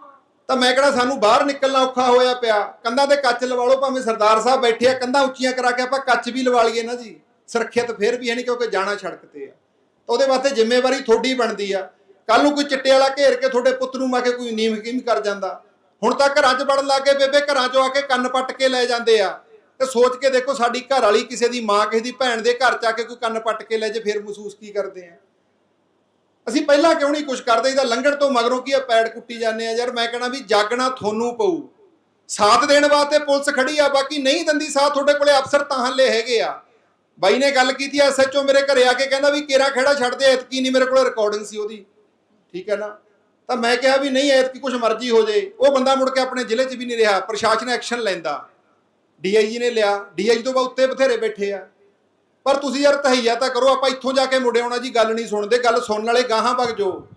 ਤਾਂ ਮੈਂ ਕਿਹੜਾ ਸਾਨੂੰ ਬਾਹਰ ਨਿਕਲਣਾ ਔਖਾ ਹੋਇਆ ਪਿਆ। ਕੰਧਾਂ ਤੇ ਕੱਚ ਲਵਾ ਲਓ, ਭਾਵੇਂ ਸਰਦਾਰ ਸਾਹਿਬ ਬੈਠੇ ਆ, ਕੰਧਾਂ ਉੱਚੀਆਂ ਕਰਾ ਕੇ ਆਪਾਂ ਕੱਚ ਵੀ ਲਵਾ ਲਈਏ ਨਾ ਜੀ। ਸੁਰੱਖਿਅਤ ਫਿਰ ਵੀ ਹੈ ਨਹੀਂ, ਕਿਉਂਕਿ ਜਾਣਾ ਸੜਕ ਤੇ ਆ। ਤਾਂ ਉਹਦੇ ਵਾਸਤੇ ਜ਼ਿੰਮੇਵਾਰੀ ਤੁਹਾਡੀ ਬਣਦੀ ਆ। ਕੱਲ ਨੂੰ ਕੋਈ ਚਿੱਟੇ ਵਾਲਾ ਘੇਰ ਕੇ ਤੁਹਾਡੇ ਪੁੱਤ ਨੂੰ ਮਾ ਕੇ ਕੋਈ ਨੀਮ ਹਕੀਮ ਕਰ ਜਾਂਦਾ। ਹੁਣ ਤਾਂ ਘਰਾਂ 'ਚ ਵੜਨ ਲੱਗੇ ਬੇਬੇ, ਘਰਾਂ 'ਚੋਂ ਆ ਕੇ ਕੰਨ ਪੱਟ ਕੇ ਲੈ ਜਾਂਦੇ ਆ। ਤੇ ਸੋਚ ਕੇ ਦੇਖੋ ਸਾਡੀ ਘਰ ਵਾਲੀ ਕਿਸੇ ਦੀ ਮਾਂ, ਕਿਸੇ ਦੀ ਭੈਣ ਦੇ ਘਰ 'ਚ ਆ ਕੇ ਕੋਈ ਕੰਨ ਪੱਟ ਕੇ ਲੈ ਜੇ, ਫਿਰ ਮਹਿਸੂਸ ਕੀ ਕਰਦੇ ਆ? ਅਸੀਂ ਪਹਿਲਾਂ ਕਿਉਂ ਨਹੀਂ ਕੁਝ ਕਰਦੇ? ਇਹਦਾ ਲੰਘਣ ਤੋਂ ਮਗਰੋਂ ਕੀ ਆ, ਪੈੜ ਕੁੱਟੀ ਜਾਂਦੇ ਆ ਯਾਰ। ਮੈਂ ਕਹਿਣਾ ਵੀ ਜਾਗਣਾ ਤੁਹਾਨੂੰ ਪਊ। ਸਾਥ ਦੇਣ ਵਾਸਤੇ ਪੁਲਿਸ ਖੜੀ ਆ, ਬਾਕੀ ਨਹੀਂ ਦਿੰਦੀ ਸਾਥ ਤੁਹਾਡੇ ਕੋਲੇ ਅਫਸਰ ਤਾਂ ਹੱਲੇ ਹੈਗੇ ਆ। ਬਾਈ ਨੇ ਗੱਲ ਕੀਤੀ ਐ ਐਸਐਚਓ ਮੇਰੇ ਘਰੇ ਆ ਕੇ ਕਹਿੰਦਾ ਵੀ ਕੇਰਾ ਖੇੜਾ ਛੱਡ ਦੇ, ਐਤਕੀ ਨਹੀਂ ਮੇਰੇ ਕੋਲ ਰਿਕਾਰਡਿੰਗ ਸੀ ਉਹਦੀ। ਠੀਕ ਹੈ ਨਾ? ਤਾਂ ਮੈਂ ਕਿਹਾ ਵੀ ਨਹੀਂ, ਐਤਕੀ ਕੁਝ ਮਰਜ਼ੀ ਹੋ ਜੇ। ਉਹ ਬੰਦਾ ਮੁੜ ਕੇ ਆਪਣੇ ਜ਼ਿਲ੍ਹੇ 'ਚ ਵੀ ਨਹੀਂ ਰਿਹਾ, ਪ੍ਰਸ਼ਾਸਨ ਐਕਸ਼ਨ ਲੈਂਦਾ। ਡੀਆਈਜੀ ਨੇ ਲਿਆ। ਡੀਆਈਜੀ ਤੋਂ ਬਾਅਦ ਉੱਤੇ ਬਥੇਰੇ ਬੈਠੇ ਆ। ਪਰ ਤੁਸੀਂ ਯਾਰ ਤਹਈਆ ਤਾਂ ਕਰੋ, ਆਪਾਂ ਇੱਥੋਂ ਜਾ ਕੇ ਮੁੜੇ ਆਉਣਾ ਜੀ, ਗੱਲ ਨਹੀਂ ਸੁਣਦੇ, ਗੱਲ ਸੁਣਨ ਵਾਲੇ ਗਾਹਾਂ ਵਗ ਜੋ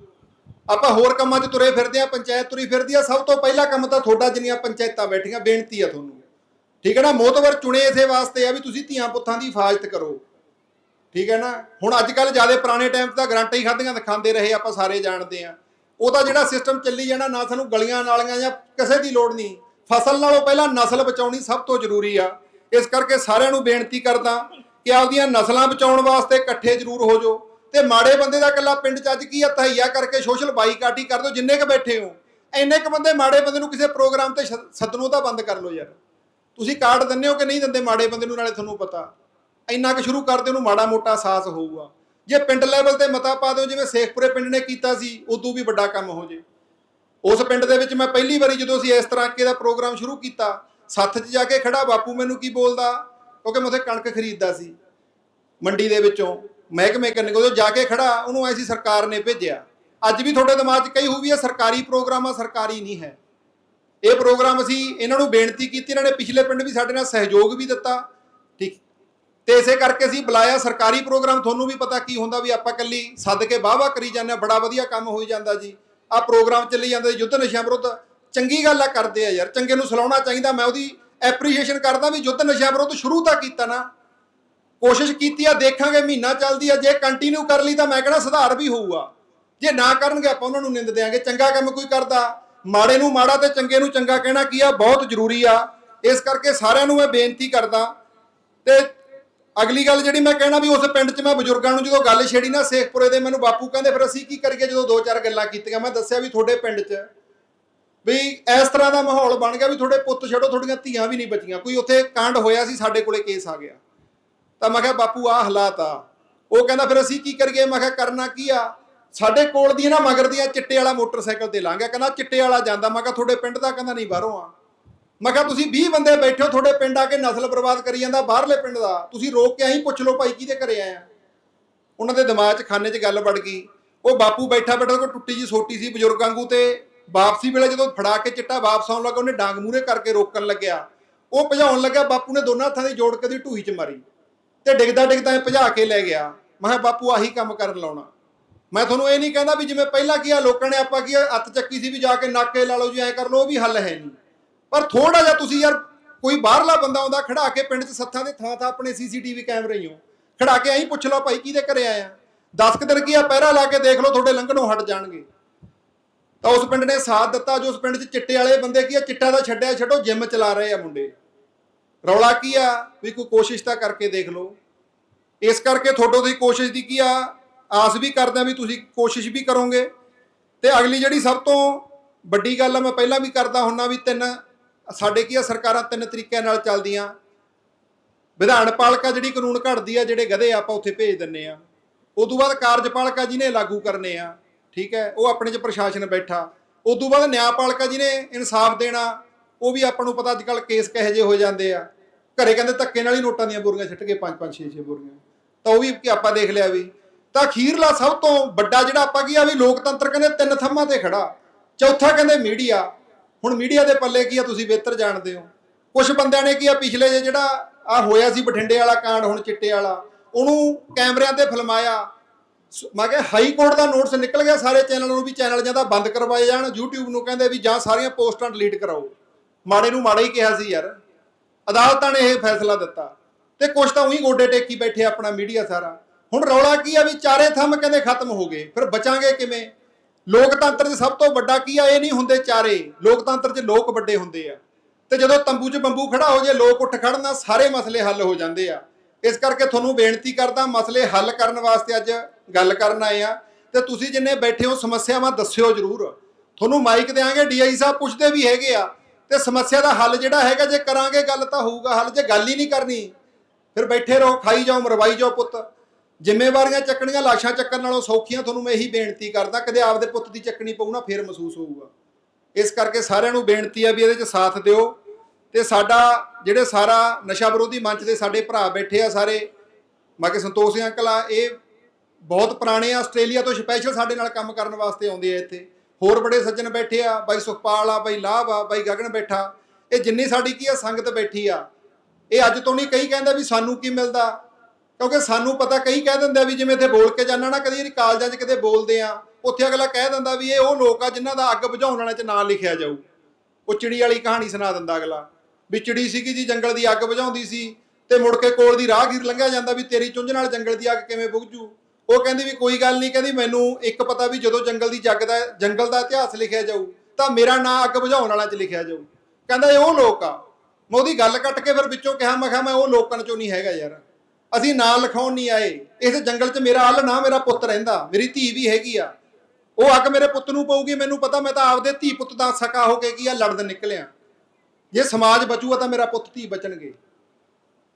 ਆਪਾਂ ਹੋਰ ਕੰਮਾਂ 'ਚ ਤੁਰੇ ਫਿਰਦੇ ਆ, ਪੰਚਾਇਤ ਤੁਰੀ ਫਿਰਦੀ ਆ, ਸਭ ਤੋਂ ਪਹਿਲਾ ਕੰਮ ਤਾਂ ਤੁਹਾਡਾ ਜਿੰਨੀਆਂ ਪੰਚਾਇਤਾਂ ਬੈਠੀਆਂ, ਬੇਨਤੀ ਆ ਤੁਹਾਨੂੰ। ਠੀਕ ਹੈ ਨਾ? ਮੋਤਵਰ ਚੁਣੇ ਇਸੇ ਵਾਸਤੇ ਆ ਵੀ ਤੁਸੀਂ ਧੀਆਂ ਪੁੱਤਾਂ ਦੀ ਹਿਫਾਜ਼ਤ ਕਰੋ। ਠੀਕ ਹੈ ਨਾ? ਹੁਣ ਅੱਜ ਕੱਲ ਜ਼ਿਆਦਾ ਪੁਰਾਣੇ ਟਾਈਮ 'ਚ ਤਾਂ ਗਰੰਟੀ ਖਾਧੀਆਂ ਦਿਖਾਉਂਦੇ ਰਹੇ ਆਪਾਂ ਸਾਰੇ ਜਾਣਦੇ ਆ ਉਹਦਾ ਜਿਹੜਾ ਸਿਸਟਮ ਚੱਲੀ ਜਾਣਾ, ਨਾ ਸਾਨੂੰ ਗਲੀਆਂ ਨਾਲੀਆਂ ਜਾਂ ਕਿਸੇ ਦੀ ਲੋੜ ਨਹੀਂ। ਫਸਲ ਨਾਲੋਂ ਪਹਿਲਾਂ ਨਸਲ ਬਚਾਉਣੀ ਸਭ ਤੋਂ ਜ਼ਰੂਰੀ ਆ। ਇਸ ਕਰਕੇ ਸਾਰਿਆਂ ਨੂੰ ਬੇਨਤੀ ਕਰਦਾ ਕਿ ਆਪਦੀਆਂ ਨਸਲਾਂ ਬਚਾਉਣ ਵਾਸਤੇ ਇਕੱਠੇ ਜ਼ਰੂਰ ਹੋ ਜਾਓ। ਤੇ ਮਾੜੇ ਬੰਦੇ ਦਾ ਇਕੱਲਾ ਪਿੰਡ 'ਚ ਅੱਜ ਕੀ ਆ? ਤਹਈਆ ਕਰਕੇ ਸੋਸ਼ਲ ਬਾਈਕਾਟ ਹੀ ਕਰ ਦਿਓ, ਜਿੰਨੇ ਕ ਬੈਠੇ ਹੋ। ਇੰਨੇ ਕ ਬੰਦੇ ਮਾੜੇ ਬੰਦੇ ਨੂੰ ਕਿਸੇ ਪ੍ਰੋਗਰਾਮ ਤੇ ਸ਼- ਸੱਦਣੋਂ ਤਾਂ ਬੰਦ ਕਰ ਲਓ ਯਾਰ। ਤੁਸੀਂ ਕਾਰਡ ਦਿੰਦੇ ਹੋ ਕਿ ਨਹੀਂ ਦਿੰਦੇ? ਮਾੜੇ ਬੰਦੇ ਨੂੰ ਨਾਲੇ ਤੁਹਾਨੂੰ ਪਤਾ। ਇੰਨਾ ਕੁ ਸ਼ੁਰੂ ਕਰਦੇ ਉਹਨੂੰ ਮਾੜਾ ਮੋਟਾ ਅਹਿਸਾਸ ਹੋਊਗਾ। ਜੇ ਪਿੰਡ ਲੈਵਲ ਤੇ ਮਤਾ ਪਾ ਦਿਓ, ਜਿਵੇਂ ਸੇਖਪੁਰੇ ਪਿੰਡ ਨੇ ਕੀਤਾ ਸੀ, ਉਦੋਂ ਵੀ ਵੱਡਾ ਕੰਮ ਹੋ ਜੇ। ਉਸ ਪਿੰਡ ਦੇ ਵਿੱਚ ਮੈਂ ਪਹਿਲੀ ਵਾਰੀ ਜਦੋਂ ਅਸੀਂ ਇਸ ਤਰ੍ਹਾਂ ਦਾ ਪ੍ਰੋਗਰਾਮ ਸ਼ੁਰੂ ਕੀਤਾ, ਸੱਥ 'ਚ ਜਾ ਕੇ ਖੜਾ, ਬਾਪੂ ਮੈਨੂੰ ਕੀ ਬੋਲਦਾ? ਕਿਉਂਕਿ ਮੈਂ ਉੱਥੇ ਕਣਕ ਖਰੀਦਦਾ ਸੀ, ਮੰਡੀ ਦੇ ਵਿੱਚੋਂ। ਮਹਿਕਮੇ ਕੰਨੇ ਕੋਲ ਜਾ ਕੇ ਖੜਾ, ਉਹਨੂੰ ਐਸੀ ਸਰਕਾਰ ਨੇ ਭੇਜਿਆ। ਅੱਜ ਵੀ ਤੁਹਾਡੇ ਦਿਮਾਗ 'ਚ ਕਈ ਹੋਊਗੀ ਇਹ ਸਰਕਾਰੀ ਪ੍ਰੋਗਰਾਮ ਆ, ਸਰਕਾਰੀ ਨਹੀਂ ਹੈ। ਇਹ ਪ੍ਰੋਗਰਾਮ ਅਸੀਂ ਇਹਨਾਂ ਨੂੰ ਬੇਨਤੀ ਕੀਤੀ, ਇਹਨਾਂ ਨੇ ਪਿਛਲੇ ਪਿੰਡ ਵੀ ਸਾਡੇ ਨਾਲ ਸਹਿਯੋਗ ਵੀ ਦਿੱਤਾ। ਠੀਕ ਤੇ ਇਸੇ ਕਰਕੇ ਅਸੀਂ ਬੁਲਾਇਆ ਸਰਕਾਰੀ ਪ੍ਰੋਗਰਾਮ ਤੁਹਾਨੂੰ ਵੀ ਪਤਾ ਕੀ ਹੁੰਦਾ ਵੀ ਆਪਾਂ ਕੱਲੀ ਸੱਦ ਕੇ ਵਾਹਵਾ ਕਰੀ ਜਾਂਦੇ ਹਾਂ ਬੜਾ ਵਧੀਆ ਕੰਮ ਹੋਈ ਜਾਂਦਾ ਜੀ। ਆ ਪ੍ਰੋਗਰਾਮ ਚੱਲੀ ਜਾਂਦਾ ਜੀ, ਯੁੱਧ ਨਸ਼ਿਆਂ ਵਿਰੁੱਧ। ਚੰਗੀ ਗੱਲ ਆ ਕਰਦੇ ਆ ਯਾਰ ਚੰਗੇ ਨੂੰ ਸਲਾਉਣਾ ਚਾਹੀਦਾ ਮੈਂ ਉਹਦੀ ਐਪਰੀਸ਼ੀਏਸ਼ਨ ਕਰਦਾ ਵੀ ਯੁੱਧ ਨਸ਼ਿਆਂ ਵਿਰੁੱਧ ਸ਼ੁਰੂ ਤਾਂ ਕੀਤਾ ਨਾ। ਕੋਸ਼ਿਸ਼ ਕੀਤੀ ਆ ਦੇਖਾਂਗੇ ਮਹੀਨਾ ਚੱਲਦੀ ਆ ਜੇ ਕੰਟੀਨਿਊ ਕਰ ਲਈ ਤਾਂ ਮੈਂ ਕਹਿੰਦਾ ਸੁਧਾਰ ਵੀ ਹੋਊਗਾ। ਜੇ ਨਾ ਕਰਨਗੇ ਆਪਾਂ ਉਹਨਾਂ ਨੂੰ ਨਿੰਦ ਦੇਾਂਗੇ ਚੰਗਾ ਕੰਮ ਕੋਈ ਕਰਦਾ। ਮਾੜੇ ਨੂੰ ਮਾੜਾ ਤੇ ਚੰਗੇ ਨੂੰ ਚੰਗਾ ਕਹਿਣਾ ਕੀ ਆ ਬਹੁਤ ਜ਼ਰੂਰੀ ਆ। ਇਸ ਕਰਕੇ ਸਾਰਿਆਂ ਨੂੰ ਮੈਂ ਬੇਨਤੀ ਕਰਦਾ। ਤੇ ਅਗਲੀ ਗੱਲ ਜਿਹੜੀ ਮੈਂ ਕਹਿਣਾ ਵੀ ਉਸ ਪਿੰਡ 'ਚ ਮੈਂ ਬਜ਼ੁਰਗਾਂ ਨੂੰ ਜਦੋਂ ਗੱਲ ਛੇੜੀ ਨਾ ਸੇਖਪੁਰੇ ਦੇ ਮੈਨੂੰ ਬਾਪੂ ਕਹਿੰਦੇ, ਫਿਰ ਅਸੀਂ ਕੀ ਕਰੀਏ? ਜਦੋਂ ਦੋ ਚਾਰ ਗੱਲਾਂ ਕੀਤੀਆਂ, ਮੈਂ ਦੱਸਿਆ ਵੀ ਤੁਹਾਡੇ ਪਿੰਡ 'ਚ ਵੀ ਇਸ ਤਰ੍ਹਾਂ ਦਾ ਮਾਹੌਲ ਬਣ ਗਿਆ ਵੀ ਤੁਹਾਡੇ ਪੁੱਤ ਛੱਡੋ, ਤੁਹਾਡੀਆਂ ਧੀਆਂ ਵੀ ਨਹੀਂ ਬਚੀਆਂ। ਕੋਈ ਉੱਥੇ ਕਾਂਡ ਹੋਇਆ ਸੀ, ਸਾਡੇ ਕੋਲੇ ਕੇਸ ਆ ਗਿਆ। ਤਾਂ ਮੈਂ ਕਿਹਾ, ਬਾਪੂ ਆ ਹਾਲਾਤ ਆ। ਉਹ ਕਹਿੰਦਾ, ਫਿਰ ਅਸੀਂ ਕੀ ਕਰੀਏ? ਮੈਂ ਕਿਹਾ, ਕਰਨਾ ਕੀ ਆ? ਸਾਡੇ ਕੋਲ ਦੀਆਂ ਨਾ ਮਗਰ ਦੀਆਂ ਚਿੱਟੇ ਵਾਲਾ ਮੋਟਰਸਾਈਕਲ ਤੇ ਲੰਘ ਕਹਿੰਦਾ, ਚਿੱਟੇ ਵਾਲਾ ਜਾਂਦਾ। ਮੈਂ ਕਿਹਾ, ਤੁਹਾਡੇ ਪਿੰਡ ਦਾ? ਕਹਿੰਦਾ, ਨਹੀਂ, ਬਾਹਰੋਂ ਆ। ਮੈਂ ਕਿਹਾ ਤੁਸੀਂ 20 ਬੰਦੇ ਬੈਠੇ ਹੋ ਤੁਹਾਡੇ ਪਿੰਡ ਆ ਕੇ ਨਸਲ ਬਰਬਾਦ ਕਰੀ ਜਾਂਦਾ ਬਾਹਰਲੇ ਪਿੰਡ ਦਾ। ਤੁਸੀਂ ਰੋਕ ਕੇ ਆਹੀਂ ਪੁੱਛ ਲਓ ਭਾਈ ਕਿਹਦੇ ਘਰੇ ਆਏ ਆ। ਉਹਨਾਂ ਦੇ ਦਿਮਾਗ 'ਚ ਖਾਨੇ 'ਚ ਗੱਲ ਵੜ ਗਈ। ਉਹ ਬਾਪੂ ਬੈਠਾ ਬੈਠਾ ਕੋਈ ਟੁੱਟੀ ਜੀ ਸੋਟੀ ਸੀ ਬਜ਼ੁਰਗ ਵਾਂਗੂ ਤੇ ਵਾਪਸੀ ਵੇਲੇ ਜਦੋਂ ਫੜਾ ਕੇ ਚਿੱਟਾ ਵਾਪਸ ਆਉਣ ਲੱਗਾ ਉਹਨੇ ਡਾਂਗ ਮੂਰੇ ਕਰਕੇ ਰੋਕਣ ਲੱਗਿਆ। ਉਹ ਭਜਾਉਣ ਲੱਗਾ ਬਾਪੂ ਨੇ ਦੋਨਾਂ ਹੱਥਾਂ ਦੀ ਜੋੜ ਕੇ ਦੀ ਢੂਈ 'ਚ ਮਾਰੀ ਤੇ ਡਿੱਗਦਾ ਡਿੱਗਦਾ ਇਹ ਭਜਾ ਕੇ ਲੈ ਗਿਆ। ਮੈਂ ਕਿਹਾ ਬਾਪੂ ਆਹੀ ਕੰਮ ਕਰਨ ਲਾਉਣਾ। ਮੈਂ ਤੁਹਾਨੂੰ ਇਹ ਨਹੀਂ ਕਹਿੰਦਾ ਵੀ ਜਿਵੇਂ ਪਹਿਲਾਂ ਕੀ ਆ ਲੋਕਾਂ ਨੇ ਆਪਾਂ ਕੀ ਆ, ਅੱਤ ਚੱਕੀ ਸੀ ਵੀ ਜਾ ਕੇ ਨਾਕੇ ਲਾ ਲਓ ਜੀ ਐ ਕਰ ਲਓ ਉਹ ਵੀ ਹੱਲ ਹੈ ਨਹੀਂ। ਪਰ ਥੋੜਾ ਜਿਹਾ ਤੁਸੀਂ ਯਾਰ ਕੋਈ ਬਾਹਰਲਾ ਬੰਦਾ ਆਉਂਦਾ ਖੜਾ ਕੇ ਪਿੰਡ 'ਚ ਸੱਥਾਂ ਦੇ ਥਾਂ ਥਾਂ ਆਪਣੇ ਸੀਸੀਟੀਵੀ ਕੈਮਰੇ ਹੀ ਹੋ। ਖੜਾ ਕੇ ਐਂ ਪੁੱਛ ਲਓ ਭਾਈ ਕਿਹਦੇ ਘਰੇ ਆਇਆ। 10 ਦਿਨ ਕੀ ਆ, ਪਹਿਰਾ ਲਾ ਕੇ ਦੇਖ ਲਓ ਤੁਹਾਡੇ ਲੰਘਣੋਂ ਹਟ ਜਾਣਗੇ। ਤਾਂ ਉਸ ਪਿੰਡ ਨੇ ਸਾਥ ਦਿੱਤਾ, ਜੋ ਉਸ ਪਿੰਡ 'ਚ ਚਿੱਟੇ ਵਾਲੇ ਬੰਦੇ ਕੀ ਆ, ਚਿੱਟਾ ਦਾ ਛੱਡਿਆ ਛੱਡੋ, ਜਿੰਮ ਚਲਾ ਰਹੇ ਆ ਮੁੰਡੇ। ਰੌਲਾ ਕੀ ਆ? ਵੀ ਕੋਈ ਕੋਸ਼ਿਸ਼ ਤਾਂ ਕਰਕੇ ਦੇਖ ਲਓ। ਇਸ ਕਰਕੇ ਤੁਹਾਡੋ ਦੀ ਕੋਸ਼ਿਸ਼ ਦੀ ਕੀ ਆ? ਆਸ ਵੀ ਕਰਦੇ ਆ ਵੀ ਤੁਸੀਂ ਕੋਸ਼ਿਸ਼ ਵੀ ਕਰੋਗੇ। ਤੇ ਅਗਲੀ ਜਿਹੜੀ ਸਭ ਤੋਂ ਵੱਡੀ ਗੱਲ ਆ, ਮੈਂ ਪਹਿਲਾਂ ਵੀ ਕਰਦਾ ਹੁੰਨਾ ਵੀ ਤਿੰਨ ਸਾਡੇ ਕੀ ਆ, ਸਰਕਾਰਾਂ ਤਿੰਨ ਤਰੀਕਿਆਂ ਨਾਲ ਚੱਲਦੀਆਂ। ਵਿਧਾਨ ਪਾਲਿਕਾ ਜਿਹੜੀ ਕਾਨੂੰਨ ਘੜਦੀ ਆ, ਜਿਹੜੇ ਗਧੇ ਆਪਾਂ ਉੱਥੇ ਭੇਜ ਦਿੰਨੇ ਆ। ਉਦੋਂ ਬਾਅਦ ਕਾਰਜਪਾਲਿਕਾ ਜਿਹਨੇ ਲਾਗੂ ਕਰਨੇ ਆ, ਠੀਕ ਹੈ? ਉਹ ਆਪਣੇ 'ਚ ਪ੍ਰਸ਼ਾਸਨ ਬੈਠਾ। ਉਦੋਂ ਬਾਅਦ ਨਿਆਂਪਾਲਿਕਾ ਜਿਹਨੇ ਇਨਸਾਫ ਦੇਣਾ, ਉਹ ਵੀ ਆਪਾਂ ਨੂੰ ਪਤਾ ਅੱਜ ਕੱਲ ਕੇਸ ਕਹੇ ਜੇ ਹੋ ਜਾਂਦੇ ਆ। ਘਰੇ ਕਹਿੰਦੇ ਧੱਕੇ ਨਾਲ ਹੀ ਨੋਟਾਂ ਦੀਆਂ ਬੋਰੀਆਂ ਛੱਟ ਕੇ 5 5 6 6 ਬੋਰੀਆਂ। ਤਾਂ ਉਹ ਵੀ ਆਪਾਂ ਦੇਖ ਲਿਆ ਵੀ। ਤਾਂ ਅਖੀਰਲਾ ਸਭ ਤੋਂ ਵੱਡਾ ਜਿਹੜਾ ਆਪਾਂ ਕੀ ਆ ਵੀ ਲੋਕਤੰਤਰ ਕਹਿੰਦੇ ਤਿੰਨ ਥੰਮਾਂ ਤੇ ਖੜਾ। ਚੌਥਾ ਕਹਿੰਦੇ ਮੀਡੀਆ। ਹੁਣ ਮੀਡੀਆ ਦੇ ਪੱਲੇ ਕੀ ਆ, ਤੁਸੀਂ ਬਿਹਤਰ ਜਾਣਦੇ ਹੋ। ਕੁਝ ਬੰਦਿਆਂ ਨੇ ਕੀ ਆ, ਪਿਛਲੇ ਜੇ ਜਿਹੜਾ ਆ ਹੋਇਆ ਸੀ ਬਠਿੰਡੇ ਵਾਲਾ ਕਾਂਡ, ਹੁਣ ਚਿੱਟੇ ਵਾਲਾ, ਉਹਨੂੰ ਕੈਮਰਿਆਂ ਤੇ ਫਿਲਮਾਇਆ। ਸ- ਮੈਂ ਕਿਹਾ ਹਾਈ ਕੋਰਟ ਦਾ ਨੋਟਿਸ ਨਿਕਲ ਗਿਆ, ਸਾਰੇ ਚੈਨਲ ਨੂੰ ਵੀ ਚੈਨਲ ਜਾਂ ਤਾਂ ਬੰਦ ਕਰਵਾਏ ਜਾਣ, YouTube ਨੂੰ ਕਹਿੰਦੇ ਵੀ ਜਾਂ ਸਾਰੀਆਂ ਪੋਸਟਾਂ ਡਿਲੀਟ ਕਰਾਓ। ਮਾੜੇ ਨੂੰ ਮਾੜਾ ਹੀ ਕਿਹਾ ਸੀ ਯਾਰ। ਅਦਾਲਤਾਂ ਨੇ ਇਹ ਫੈਸਲਾ ਦਿੱਤਾ। ਤੇ ਕੁਝ ਤਾਂ ਉਹੀ ਗੋਡੇ ਟੇਕੀ ਬੈਠੇ ਆਪਣਾ ਮੀਡੀਆ ਸਾਰਾ। ਹੁਣ ਰੌਲਾ ਕੀ ਆ ਵੀ ਚਾਰੇ ਥੰਮ ਕਹਿੰਦੇ ਖਤਮ ਹੋ ਗਏ, ਫਿਰ ਬਚਾਂਗੇ ਕਿਵੇਂ? ਲੋਕਤੰਤਰ 'ਚ ਸਭ ਤੋਂ ਵੱਡਾ ਕੀ ਆ, ਇਹ ਨਹੀਂ ਹੁੰਦੇ ਚਾਰੇ। ਲੋਕਤੰਤਰ 'ਚ ਲੋਕ ਵੱਡੇ ਹੁੰਦੇ ਆ। ਤੇ ਜਦੋਂ ਤੰਬੂ 'ਚ ਬੰਬੂ ਖੜਾ ਹੋ ਜੇ, ਲੋਕ ਉੱਠ ਖੜਨਾ ਸਾਰੇ ਮਸਲੇ ਹੱਲ ਹੋ ਜਾਂਦੇ ਆ। ਇਸ ਕਰਕੇ ਤੁਹਾਨੂੰ ਬੇਨਤੀ ਕਰਦਾ, ਮਸਲੇ ਹੱਲ ਕਰਨ ਵਾਸਤੇ ਅੱਜ ਗੱਲ ਕਰਨ ਆਏ ਆ। ਤੇ ਤੁਸੀਂ ਜਿੰਨੇ ਬੈਠੇ ਹੋ, ਸਮੱਸਿਆਵਾਂ ਦੱਸਿਓ ਜਰੂਰ। ਤੁਹਾਨੂੰ ਮਾਈਕ ਦੇਾਂਗੇ ਡੀਆਈ ਸਾਹਿਬ ਪੁੱਛਦੇ ਵੀ ਹੈਗੇ ਆ। ਤੇ ਸਮੱਸਿਆ ਦਾ ਹੱਲ ਜਿਹੜਾ ਹੈਗਾ, ਜੇ ਕਰਾਂਗੇ ਗੱਲ ਤਾਂ ਹੋਊਗਾ। ਹੱਲ ਜੇ ਗੱਲ ਹੀ ਨਹੀਂ ਕਰਨੀ, ਫਿਰ ਬੈਠੇ ਰਹੋ, ਖਾਈ ਜਾਓ, ਮਰਵਾਈ ਜਾਓ ਪੁੱਤ। ਜ਼ਿੰਮੇਵਾਰੀਆਂ ਚੱਕਣੀਆਂ, ਲਾਸ਼ਾਂ ਚੱਕਣ ਨਾਲੋਂ ਸੌਖੀਆਂ, ਤੁਹਾਨੂੰ ਮੈਂ ਇਹੀ ਬੇਨਤੀ ਕਰਦਾ, ਕਦੇ ਆਪਦੇ ਪੁੱਤ ਦੀ ਚੱਕਣੀ ਪਊ ਨਾ, ਫੇਰ ਮਹਿਸੂਸ ਹੋਊਗਾ। ਇਸ ਕਰਕੇ ਸਾਰਿਆਂ ਨੂੰ ਬੇਨਤੀ ਆ ਵੀ ਇਹਦੇ 'ਚ ਸਾਥ ਦਿਓ ਤੇ ਸਾਡਾ ਜਿਹੜੇ ਸਾਰਾ ਨਸ਼ਾ ਵਿਰੋਧੀ ਮੰਚ ਦੇ ਸਾਡੇ ਭਰਾ ਬੈਠੇ ਆ ਸਾਰੇ ਬਾਕੀ ਸੰਤੋਖ ਸਿੰਘ ਅੰਕਲ ਆ, ਇਹ ਬਹੁਤ ਪੁਰਾਣੇ ਆ, ਆਸਟ੍ਰੇਲੀਆ ਤੋਂ ਸਪੈਸ਼ਲ ਸਾਡੇ ਨਾਲ ਕੰਮ ਕਰਨ ਵਾਸਤੇ ਆਉਂਦੇ ਆ ਇੱਥੇ। ਹੋਰ ਬੜੇ ਸੱਜਣ ਬੈਠੇ ਆ, ਬਾਈ ਸੁਖਪਾਲ ਆ, ਬਾਈ ਲਾਭ ਆ, ਬਾਈ ਗਗਨ ਬੈਠਾ। ਇਹ ਜਿੰਨੀ ਸਾਡੀ ਕੀ ਆ, ਸੰਗਤ ਬੈਠੀ ਆ। ਇਹ ਅੱਜ ਤੋਂ ਨਹੀਂ ਕਈ ਕਹਿੰਦਾ ਵੀ ਸਾਨੂੰ ਕੀ ਮਿਲਦਾ। ਕਿਉਂਕਿ ਸਾਨੂੰ ਪਤਾ ਕਈ ਕਹਿ ਦਿੰਦੇ ਆ ਵੀ ਜਿਵੇਂ ਇੱਥੇ ਬੋਲ ਕੇ ਜਾਣਾ ਨਾ, ਕਦੀ ਕਾਲਜਾਂ 'ਚ ਕਿਤੇ ਬੋਲਦੇ ਆ, ਉੱਥੇ ਅਗਲਾ ਕਹਿ ਦਿੰਦਾ ਵੀ ਇਹ ਉਹ ਲੋਕ ਆ ਜਿਨ੍ਹਾਂ ਦਾ ਅੱਗ ਬੁਝਾਉਣ ਵਾਲਿਆਂ 'ਚ ਨਾਂ ਲਿਖਿਆ ਜਾਊ। ਉਹ ਚਿੜੀ ਵਾਲੀ ਕਹਾਣੀ ਸੁਣਾ ਦਿੰਦਾ ਅਗਲਾ, ਵੀ ਚਿੜੀ ਸੀਗੀ ਜੀ, ਜੰਗਲ ਦੀ ਅੱਗ ਬੁਝਾਉਂਦੀ ਸੀ ਤੇ ਮੁੜ ਕੇ ਕੋਲ ਦੀ ਰਾਹਗੀਰ ਲੰਘਿਆ ਜਾਂਦਾ ਵੀ ਤੇਰੀ ਚੁੰਝ ਨਾਲ ਜੰਗਲ ਦੀ ਅੱਗ ਕਿਵੇਂ ਬੁਝੂ ਉਹ ਕਹਿੰਦੀ ਵੀ ਕੋਈ ਗੱਲ ਨਹੀਂ, ਕਹਿੰਦੀ ਮੈਨੂੰ ਇੱਕ ਪਤਾ ਵੀ ਜਦੋਂ ਜੰਗਲ ਦੀ ਜੱਗ ਦਾ, ਜੰਗਲ ਦਾ ਇਤਿਹਾਸ ਲਿਖਿਆ ਜਾਊ, ਤਾਂ ਮੇਰਾ ਨਾਂ ਅੱਗ ਬੁਝਾਉਣ ਵਾਲਾ 'ਚ ਲਿਖਿਆ ਜਾਊ। ਕਹਿੰਦਾ ਇਹ ਉਹ ਲੋਕ ਆ। ਮੈਂ ਉਹਦੀ ਗੱਲ ਕੱਟ ਕੇ ਫਿਰ ਵਿੱਚੋਂ ਕਿਹਾ, ਮੈਂ ਕਿਹਾ, ਮੈਂ ਉਹ ਲੋਕਾਂ ਚੋਂ ਨਹੀਂ ਹੈਗਾ ਯਾਰ। ਅਸੀਂ ਨਾਂ ਲਿਖਾਉਣ ਨਹੀਂ ਆਏ। ਇਸ ਜੰਗਲ 'ਚ ਮੇਰਾ ਹੱਲ ਨਾ ਮੇਰਾ ਪੁੱਤ ਰਹਿੰਦਾ। ਮੇਰੀ ਧੀ ਵੀ ਹੈਗੀ ਆ। ਉਹ ਅੱਗ ਮੇਰੇ ਪੁੱਤ ਨੂੰ ਪਊਗੀ, ਮੈਨੂੰ ਪਤਾ, ਮੈਂ ਤਾਂ ਆਪਦੇ ਧੀ ਪੁੱਤ ਦਾ ਸਕਾ ਹੋ ਕੇ ਕੀ ਆ, ਲੜਨ ਨਿਕਲਿਆ। ਜੇ ਸਮਾਜ ਬਚੂਗਾ ਤਾਂ ਮੇਰਾ ਪੁੱਤ ਧੀ ਬਚਣਗੇ।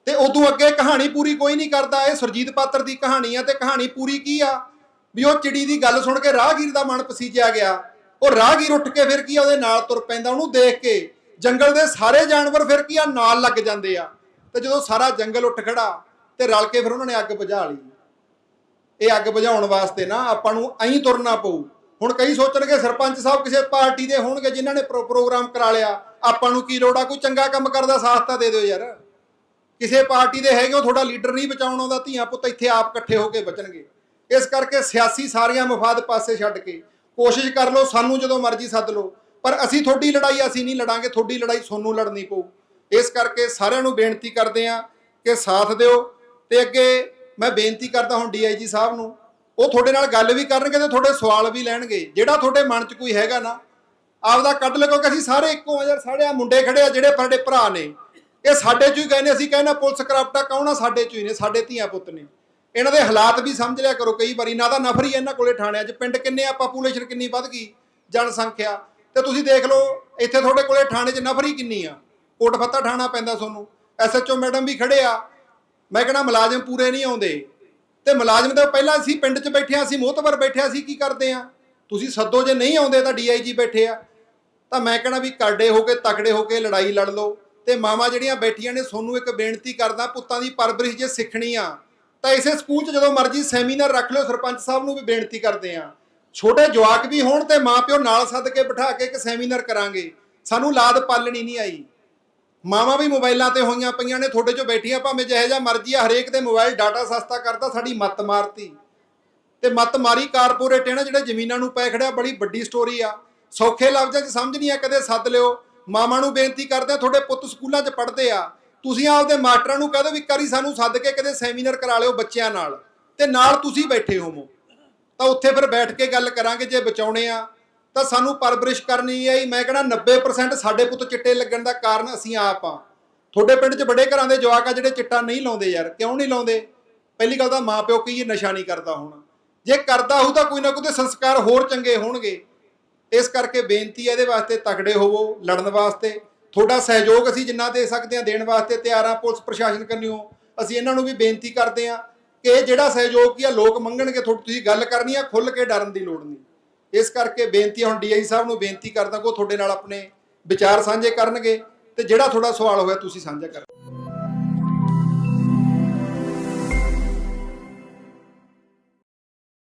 ਤੇ ਉਦੋਂ ਅੱਗੇ ਕਹਾਣੀ ਪੂਰੀ ਕੋਈ ਨਹੀਂ ਕਰਦਾ। ਇਹ ਸੁਰਜੀਤ ਪਾਤਰ ਦੀ ਕਹਾਣੀ ਆ ਤੇ ਕਹਾਣੀ ਪੂਰੀ ਕੀ ਆ? ਵੀ ਉਹ ਚਿੜੀ ਦੀ ਗੱਲ ਸੁਣ ਕੇ ਰਾਹਗੀਰ ਦਾ ਮਨ ਪਸੀਜਿਆ ਗਿਆ। ਉਹ ਰਾਹਗੀਰ ਉੱਠ ਕੇ ਫਿਰ ਕੀ ਆ, ਉਹਦੇ ਨਾਲ ਤੁਰ ਪੈਂਦਾ। ਉਹਨੂੰ ਦੇਖ ਕੇ ਜੰਗਲ ਦੇ ਸਾਰੇ ਜਾਨਵਰ ਫਿਰ ਕੀ ਆ, ਨਾਲ ਲੱਗ ਜਾਂਦੇ ਆ। ਤੇ ਜਦੋਂ ਸਾਰਾ ਜੰਗਲ ਉੱਠ ਖੜਾ ਤੇ ਰਲ ਕੇ ਫਿਰ ਉਹਨਾਂ ਨੇ ਅੱਗ ਬੁਝਾ ਲਈ। ਇਹ ਅੱਗ ਬੁਝਾਉਣ ਵਾਸਤੇ ਨਾ ਆਪਾਂ ਨੂੰ ਐਂ ਤੁਰਨਾ ਪਊ। ਹੁਣ ਕਈ ਸੋਚਣਗੇ ਸਰਪੰਚ ਸਾਹਿਬ ਕਿਸੇ ਪਾਰਟੀ ਦੇ ਹੋਣਗੇ ਜਿਨ੍ਹਾਂ ਨੇ ਪ੍ਰੋ- ਪ੍ਰੋਗਰਾਮ ਕਰਾ ਲਿਆ। ਆਪਾਂ ਨੂੰ ਕੀ ਲੋੜ ਆ? ਕੋਈ ਚੰਗਾ ਕੰਮ ਕਰਦਾ ਸਾਥ ਤਾਂ ਦੇ ਦਿਓ ਯਾਰ। ਕਿਸੇ ਪਾਰਟੀ ਦੇ ਹੈਗੇ ਉਹ ਤੁਹਾਡਾ ਲੀਡਰ ਨਹੀਂ ਬਚਾਉਣ ਆਉਂਦਾ, ਧੀਆਂ ਪੁੱਤ ਇੱਥੇ ਆਪ ਇਕੱਠੇ ਹੋ ਕੇ ਬਚਣਗੇ। ਇਸ ਕਰਕੇ ਸਿਆਸੀ ਸਾਰੀਆਂ ਮਫਾਦ ਪਾਸੇ ਛੱਡ ਕੇ ਕੋਸ਼ਿਸ਼ ਕਰ ਲਓ, ਸਾਨੂੰ ਜਦੋਂ ਮਰਜ਼ੀ ਸੱਦ ਲਓ। ਪਰ ਅਸੀਂ ਤੁਹਾਡੀ ਲੜਾਈ, ਅਸੀਂ ਨਹੀਂ ਲੜਾਂਗੇ, ਤੁਹਾਡੀ ਲੜਾਈ ਤੁਹਾਨੂੰ ਲੜਨੀ ਪਊ। ਇਸ ਕਰਕੇ ਸਾਰਿਆਂ ਨੂੰ ਬੇਨਤੀ ਕਰਦੇ ਆ ਕਿ ਸਾਥ ਦਿਓ। ਤੇ ਅੱਗੇ ਮੈਂ ਬੇਨਤੀ ਕਰਦਾ ਹੁਣ ਡੀਆਈਜੀ ਸਾਹਿਬ ਨੂੰ, ਉਹ ਤੁਹਾਡੇ ਨਾਲ ਗੱਲ ਵੀ ਕਰਨਗੇ ਤੇ ਤੁਹਾਡੇ ਸਵਾਲ ਵੀ ਲੈਣਗੇ। ਜਿਹੜਾ ਤੁਹਾਡੇ ਮਨ 'ਚ ਕੋਈ ਹੈਗਾ ਨਾ, ਆਪਦਾ ਕੱਢ ਲਓ ਕਿ ਅਸੀਂ ਸਾਰੇ ਇੱਕੋ ਆ ਯਾਰ ਸਾਡੇ ਆ ਮੁੰਡੇ ਖੜੇ ਆ ਜਿਹੜੇ ਸਾਡੇ ਭਰਾ ਨੇ। ਇਹ ਸਾਡੇ ਚੋਂ ਹੀ ਕਹਿੰਦੇ, ਅਸੀਂ ਕਹਿੰਦੇ ਪੁਲਿਸ ਕਰਾਪਟਾ ਕੌਣ ਆ? ਸਾਡੇ ਚੋਂ ਹੀ ਨੇ, ਸਾਡੇ ਧੀਆਂ ਪੁੱਤ ਨੇ। ਇਹਨਾਂ ਦੇ ਹਾਲਾਤ ਵੀ ਸਮਝ ਲਿਆ ਕਰੋ ਕਈ ਵਾਰੀ, ਨਾ ਤਾਂ ਨਫਰੀ ਇਹਨਾਂ ਕੋਲੇ ਥਾਣਿਆਂ 'ਚ। ਪਿੰਡ ਕਿੰਨੇ ਆ ਪਾਪੂਲੇਸ਼ਨ ਕਿੰਨੀ ਵੱਧ ਗਈ, ਜਨਸੰਖਿਆ। ਤੇ ਤੁਸੀਂ ਦੇਖ ਲਓ, ਇੱਥੇ ਤੁਹਾਡੇ ਕੋਲੇ ਥਾਣੇ 'ਚ ਨਫਰੀ ਕਿੰਨੀ ਆ। ਕੋਟ ਫੱਤਾ ਥਾਣਾ ਪੈਂਦਾ ਤੁਹਾਨੂੰ। ਐਸਐਚਓ ਮੈਡਮ ਵੀ ਖੜੇ ਆ ਮੈਂ ਕਹਿੰਦਾ ਮੁਲਾਜ਼ਮ ਪੂਰੇ ਨਹੀਂ ਆਉਂਦੇ। ਤੇ ਮੁਲਾਜ਼ਮ ਤਾਂ ਪਹਿਲਾਂ ਅਸੀਂ ਪਿੰਡ 'ਚ ਬੈਠੇ ਆ ਅਸੀਂ ਮੋਹਤਬਰ ਬੈਠੇ ਆ ਅਸੀਂ ਕੀ ਕਰਦੇ ਆ ਤੁਸੀਂ ਸੱਦੋ ਜੇ ਨਹੀਂ ਆਉਂਦੇ ਤਾਂ ਡੀਆਈਜੀ ਬੈਠੇ ਆ। ਤਾਂ ਮੈਂ ਕਹਿੰਦਾ ਵੀ ਕਾਡੇ ਹੋ ਕੇ, ਤਕੜੇ ਹੋ ਕੇ ਲੜਾਈ ਲੜ ਲਓ। ਤੇ ਮਾਵਾਂ ਜਿਹੜੀਆਂ ਬੈਠੀਆਂ ਨੇ, ਤੁਹਾਨੂੰ ਇੱਕ ਬੇਨਤੀ ਕਰਦਾ, ਪੁੱਤਾਂ ਦੀ ਪਰਵਰਿਸ਼ ਜੇ ਸਿੱਖਣੀ ਆ, ਤਾਂ ਇਸੇ ਸਕੂਲ 'ਚ ਜਦੋਂ ਮਰਜ਼ੀ ਸੈਮੀਨਾਰ ਰੱਖ ਲਿਓ, ਸਰਪੰਚ ਸਾਹਿਬ ਨੂੰ ਵੀ ਬੇਨਤੀ ਕਰਦੇ ਆ ਛੋਟੇ ਜਵਾਕ ਵੀ ਹੋਣ ਤੇ ਮਾਪਿਓ ਨਾਲ ਸੱਦ ਕੇ ਬਿਠਾ ਕੇ ਇੱਕ ਸੈਮੀਨਾਰ ਕਰਾਂਗੇ। ਸਾਨੂੰ ਲਾਦ ਪਾਲਣੀ ਨਹੀਂ ਆਈ। ਮਾਵਾਂ ਵੀ ਮੋਬਾਈਲਾਂ ਤੇ ਹੋਈਆਂ ਪਈਆਂ ਨੇ, ਤੁਹਾਡੇ 'ਚੋਂ ਬੈਠੀਆਂ, ਭਾਵੇਂ ਜਿਹੇ ਜਿਹਾ ਮਰਜ਼ੀ ਆ, ਹਰੇਕ ਦੇ ਮੋਬਾਈਲ ਡਾਟਾ ਸਸਤਾ ਕਰਦਾ ਸਾਡੀ ਮੱਤ ਮਾਰਤੀ। ਤੇ ਮੱਤ ਮਾਰੀ ਕਾਰਪੋਰੇਟ ਇਹਨਾਂ ਜਿਹੜੇ ਜ਼ਮੀਨਾਂ ਨੂੰ ਪੈ ਖੜਿਆ, ਬੜੀ ਵੱਡੀ ਸਟੋਰੀ ਆ। ਸੌਖੇ ਲਫ਼ਜ਼ਾਂ 'ਚ ਸਮਝ ਨਹੀਂ ਆ ਕਦੇ ਸੱਦ ਲਿਓ। ਮਾਵਾਂ ਨੂੰ ਬੇਨਤੀ ਕਰਦੇ ਆ, ਤੁਹਾਡੇ ਪੁੱਤ ਸਕੂਲਾਂ 'ਚ ਪੜ੍ਹਦੇ ਆ। ਤੁਸੀਂ ਆਪਦੇ ਮਾਸਟਰਾਂ ਨੂੰ ਕਹਿ ਦਿਓ ਵੀ ਕਰੀ ਸਾਨੂੰ ਸੱਦ ਕੇ ਕਦੇ ਸੈਮੀਨਾਰ ਕਰਾ ਲਿਓ ਬੱਚਿਆਂ ਨਾਲ। ਤੇ ਨਾਲ ਤੁਸੀਂ ਬੈਠੇ ਹੋਵੋ। ਤਾਂ ਉੱਥੇ ਫਿਰ ਬੈਠ ਕੇ ਗੱਲ ਕਰਾਂਗੇ, ਜੇ ਬਚਾਉਣੇ ਆ। ਤਾਂ ਸਾਨੂੰ ਪਰਵਰਿਸ਼ ਕਰਨੀ ਆਈ ਮੈਂ ਕਹਿੰਦਾ 90% ਸਾਡੇ ਪੁੱਤ ਚਿੱਟੇ ਲੱਗਣ ਦਾ ਕਾਰਨ ਅਸੀਂ ਆਪ ਆ ਤੁਹਾਡੇ ਪਿੰਡ 'ਚ ਵੱਡੇ ਘਰਾਂ ਦੇ ਜਵਾਕ ਆ ਜਿਹੜੇ ਚਿੱਟਾ ਨਹੀਂ ਲਾਉਂਦੇ ਯਾਰ। ਕਿਉਂ ਨਹੀਂ ਲਾਉਂਦੇ? ਪਹਿਲੀ ਗੱਲ ਤਾਂ ਮਾਪਿਓ ਕੀ ਇਹ ਨਸ਼ਾ ਨਹੀਂ ਕਰਦਾ ਹੁਣ। ਜੇ ਕਰਦਾ ਹੋਊ ਤਾਂ ਕੋਈ ਨਾ ਕੋਈ ਤੇ ਸੰਸਕਾਰ ਹੋਰ ਚੰਗੇ ਹੋਣਗੇ। ਇਸ ਕਰਕੇ ਬੇਨਤੀ ਹੈ ਇਹਦੇ ਵਾਸਤੇ ਤਕੜੇ ਹੋਵੋ ਲੜਨ ਵਾਸਤੇ। ਤੁਹਾਡਾ ਸਹਿਯੋਗ ਅਸੀਂ ਜਿੰਨਾ ਦੇ ਸਕਦੇ ਹਾਂ ਦੇਣ ਵਾਸਤੇ ਤਿਆਰ ਆ ਪੁਲਿਸ ਪ੍ਰਸ਼ਾਸਨ ਕੰਨਿਓ ਅਸੀਂ ਇਹਨਾਂ ਨੂੰ ਵੀ ਬੇਨਤੀ ਕਰਦੇ ਹਾਂ ਕਿ ਜਿਹੜਾ ਸਹਿਯੋਗ ਕੀ ਆ, ਲੋਕ ਮੰਗਣਗੇ। ਤੁਹਾ- ਤੁਸੀਂ ਗੱਲ ਕਰਨੀ ਆ ਖੁੱਲ ਕੇ ਡਰਨ ਦੀ ਲੋੜ ਨਹੀਂ। ਇਸ ਕਰਕੇ ਬੇਨਤੀ ਆ, ਹੁਣ ਡੀਆਈ ਸਾਹਿਬ ਨੂੰ ਬੇਨਤੀ ਕਰਦਾ ਕਿ ਉਹ ਤੁਹਾਡੇ ਨਾਲ ਆਪਣੇ ਵਿਚਾਰ ਸਾਂਝੇ ਕਰਨਗੇ ਤੇ ਜਿਹੜਾ ਤੁਹਾਡਾ ਸਵਾਲ ਹੋਇਆ ਤੁਸੀਂ ਸਾਂਝਾ ਕਰ।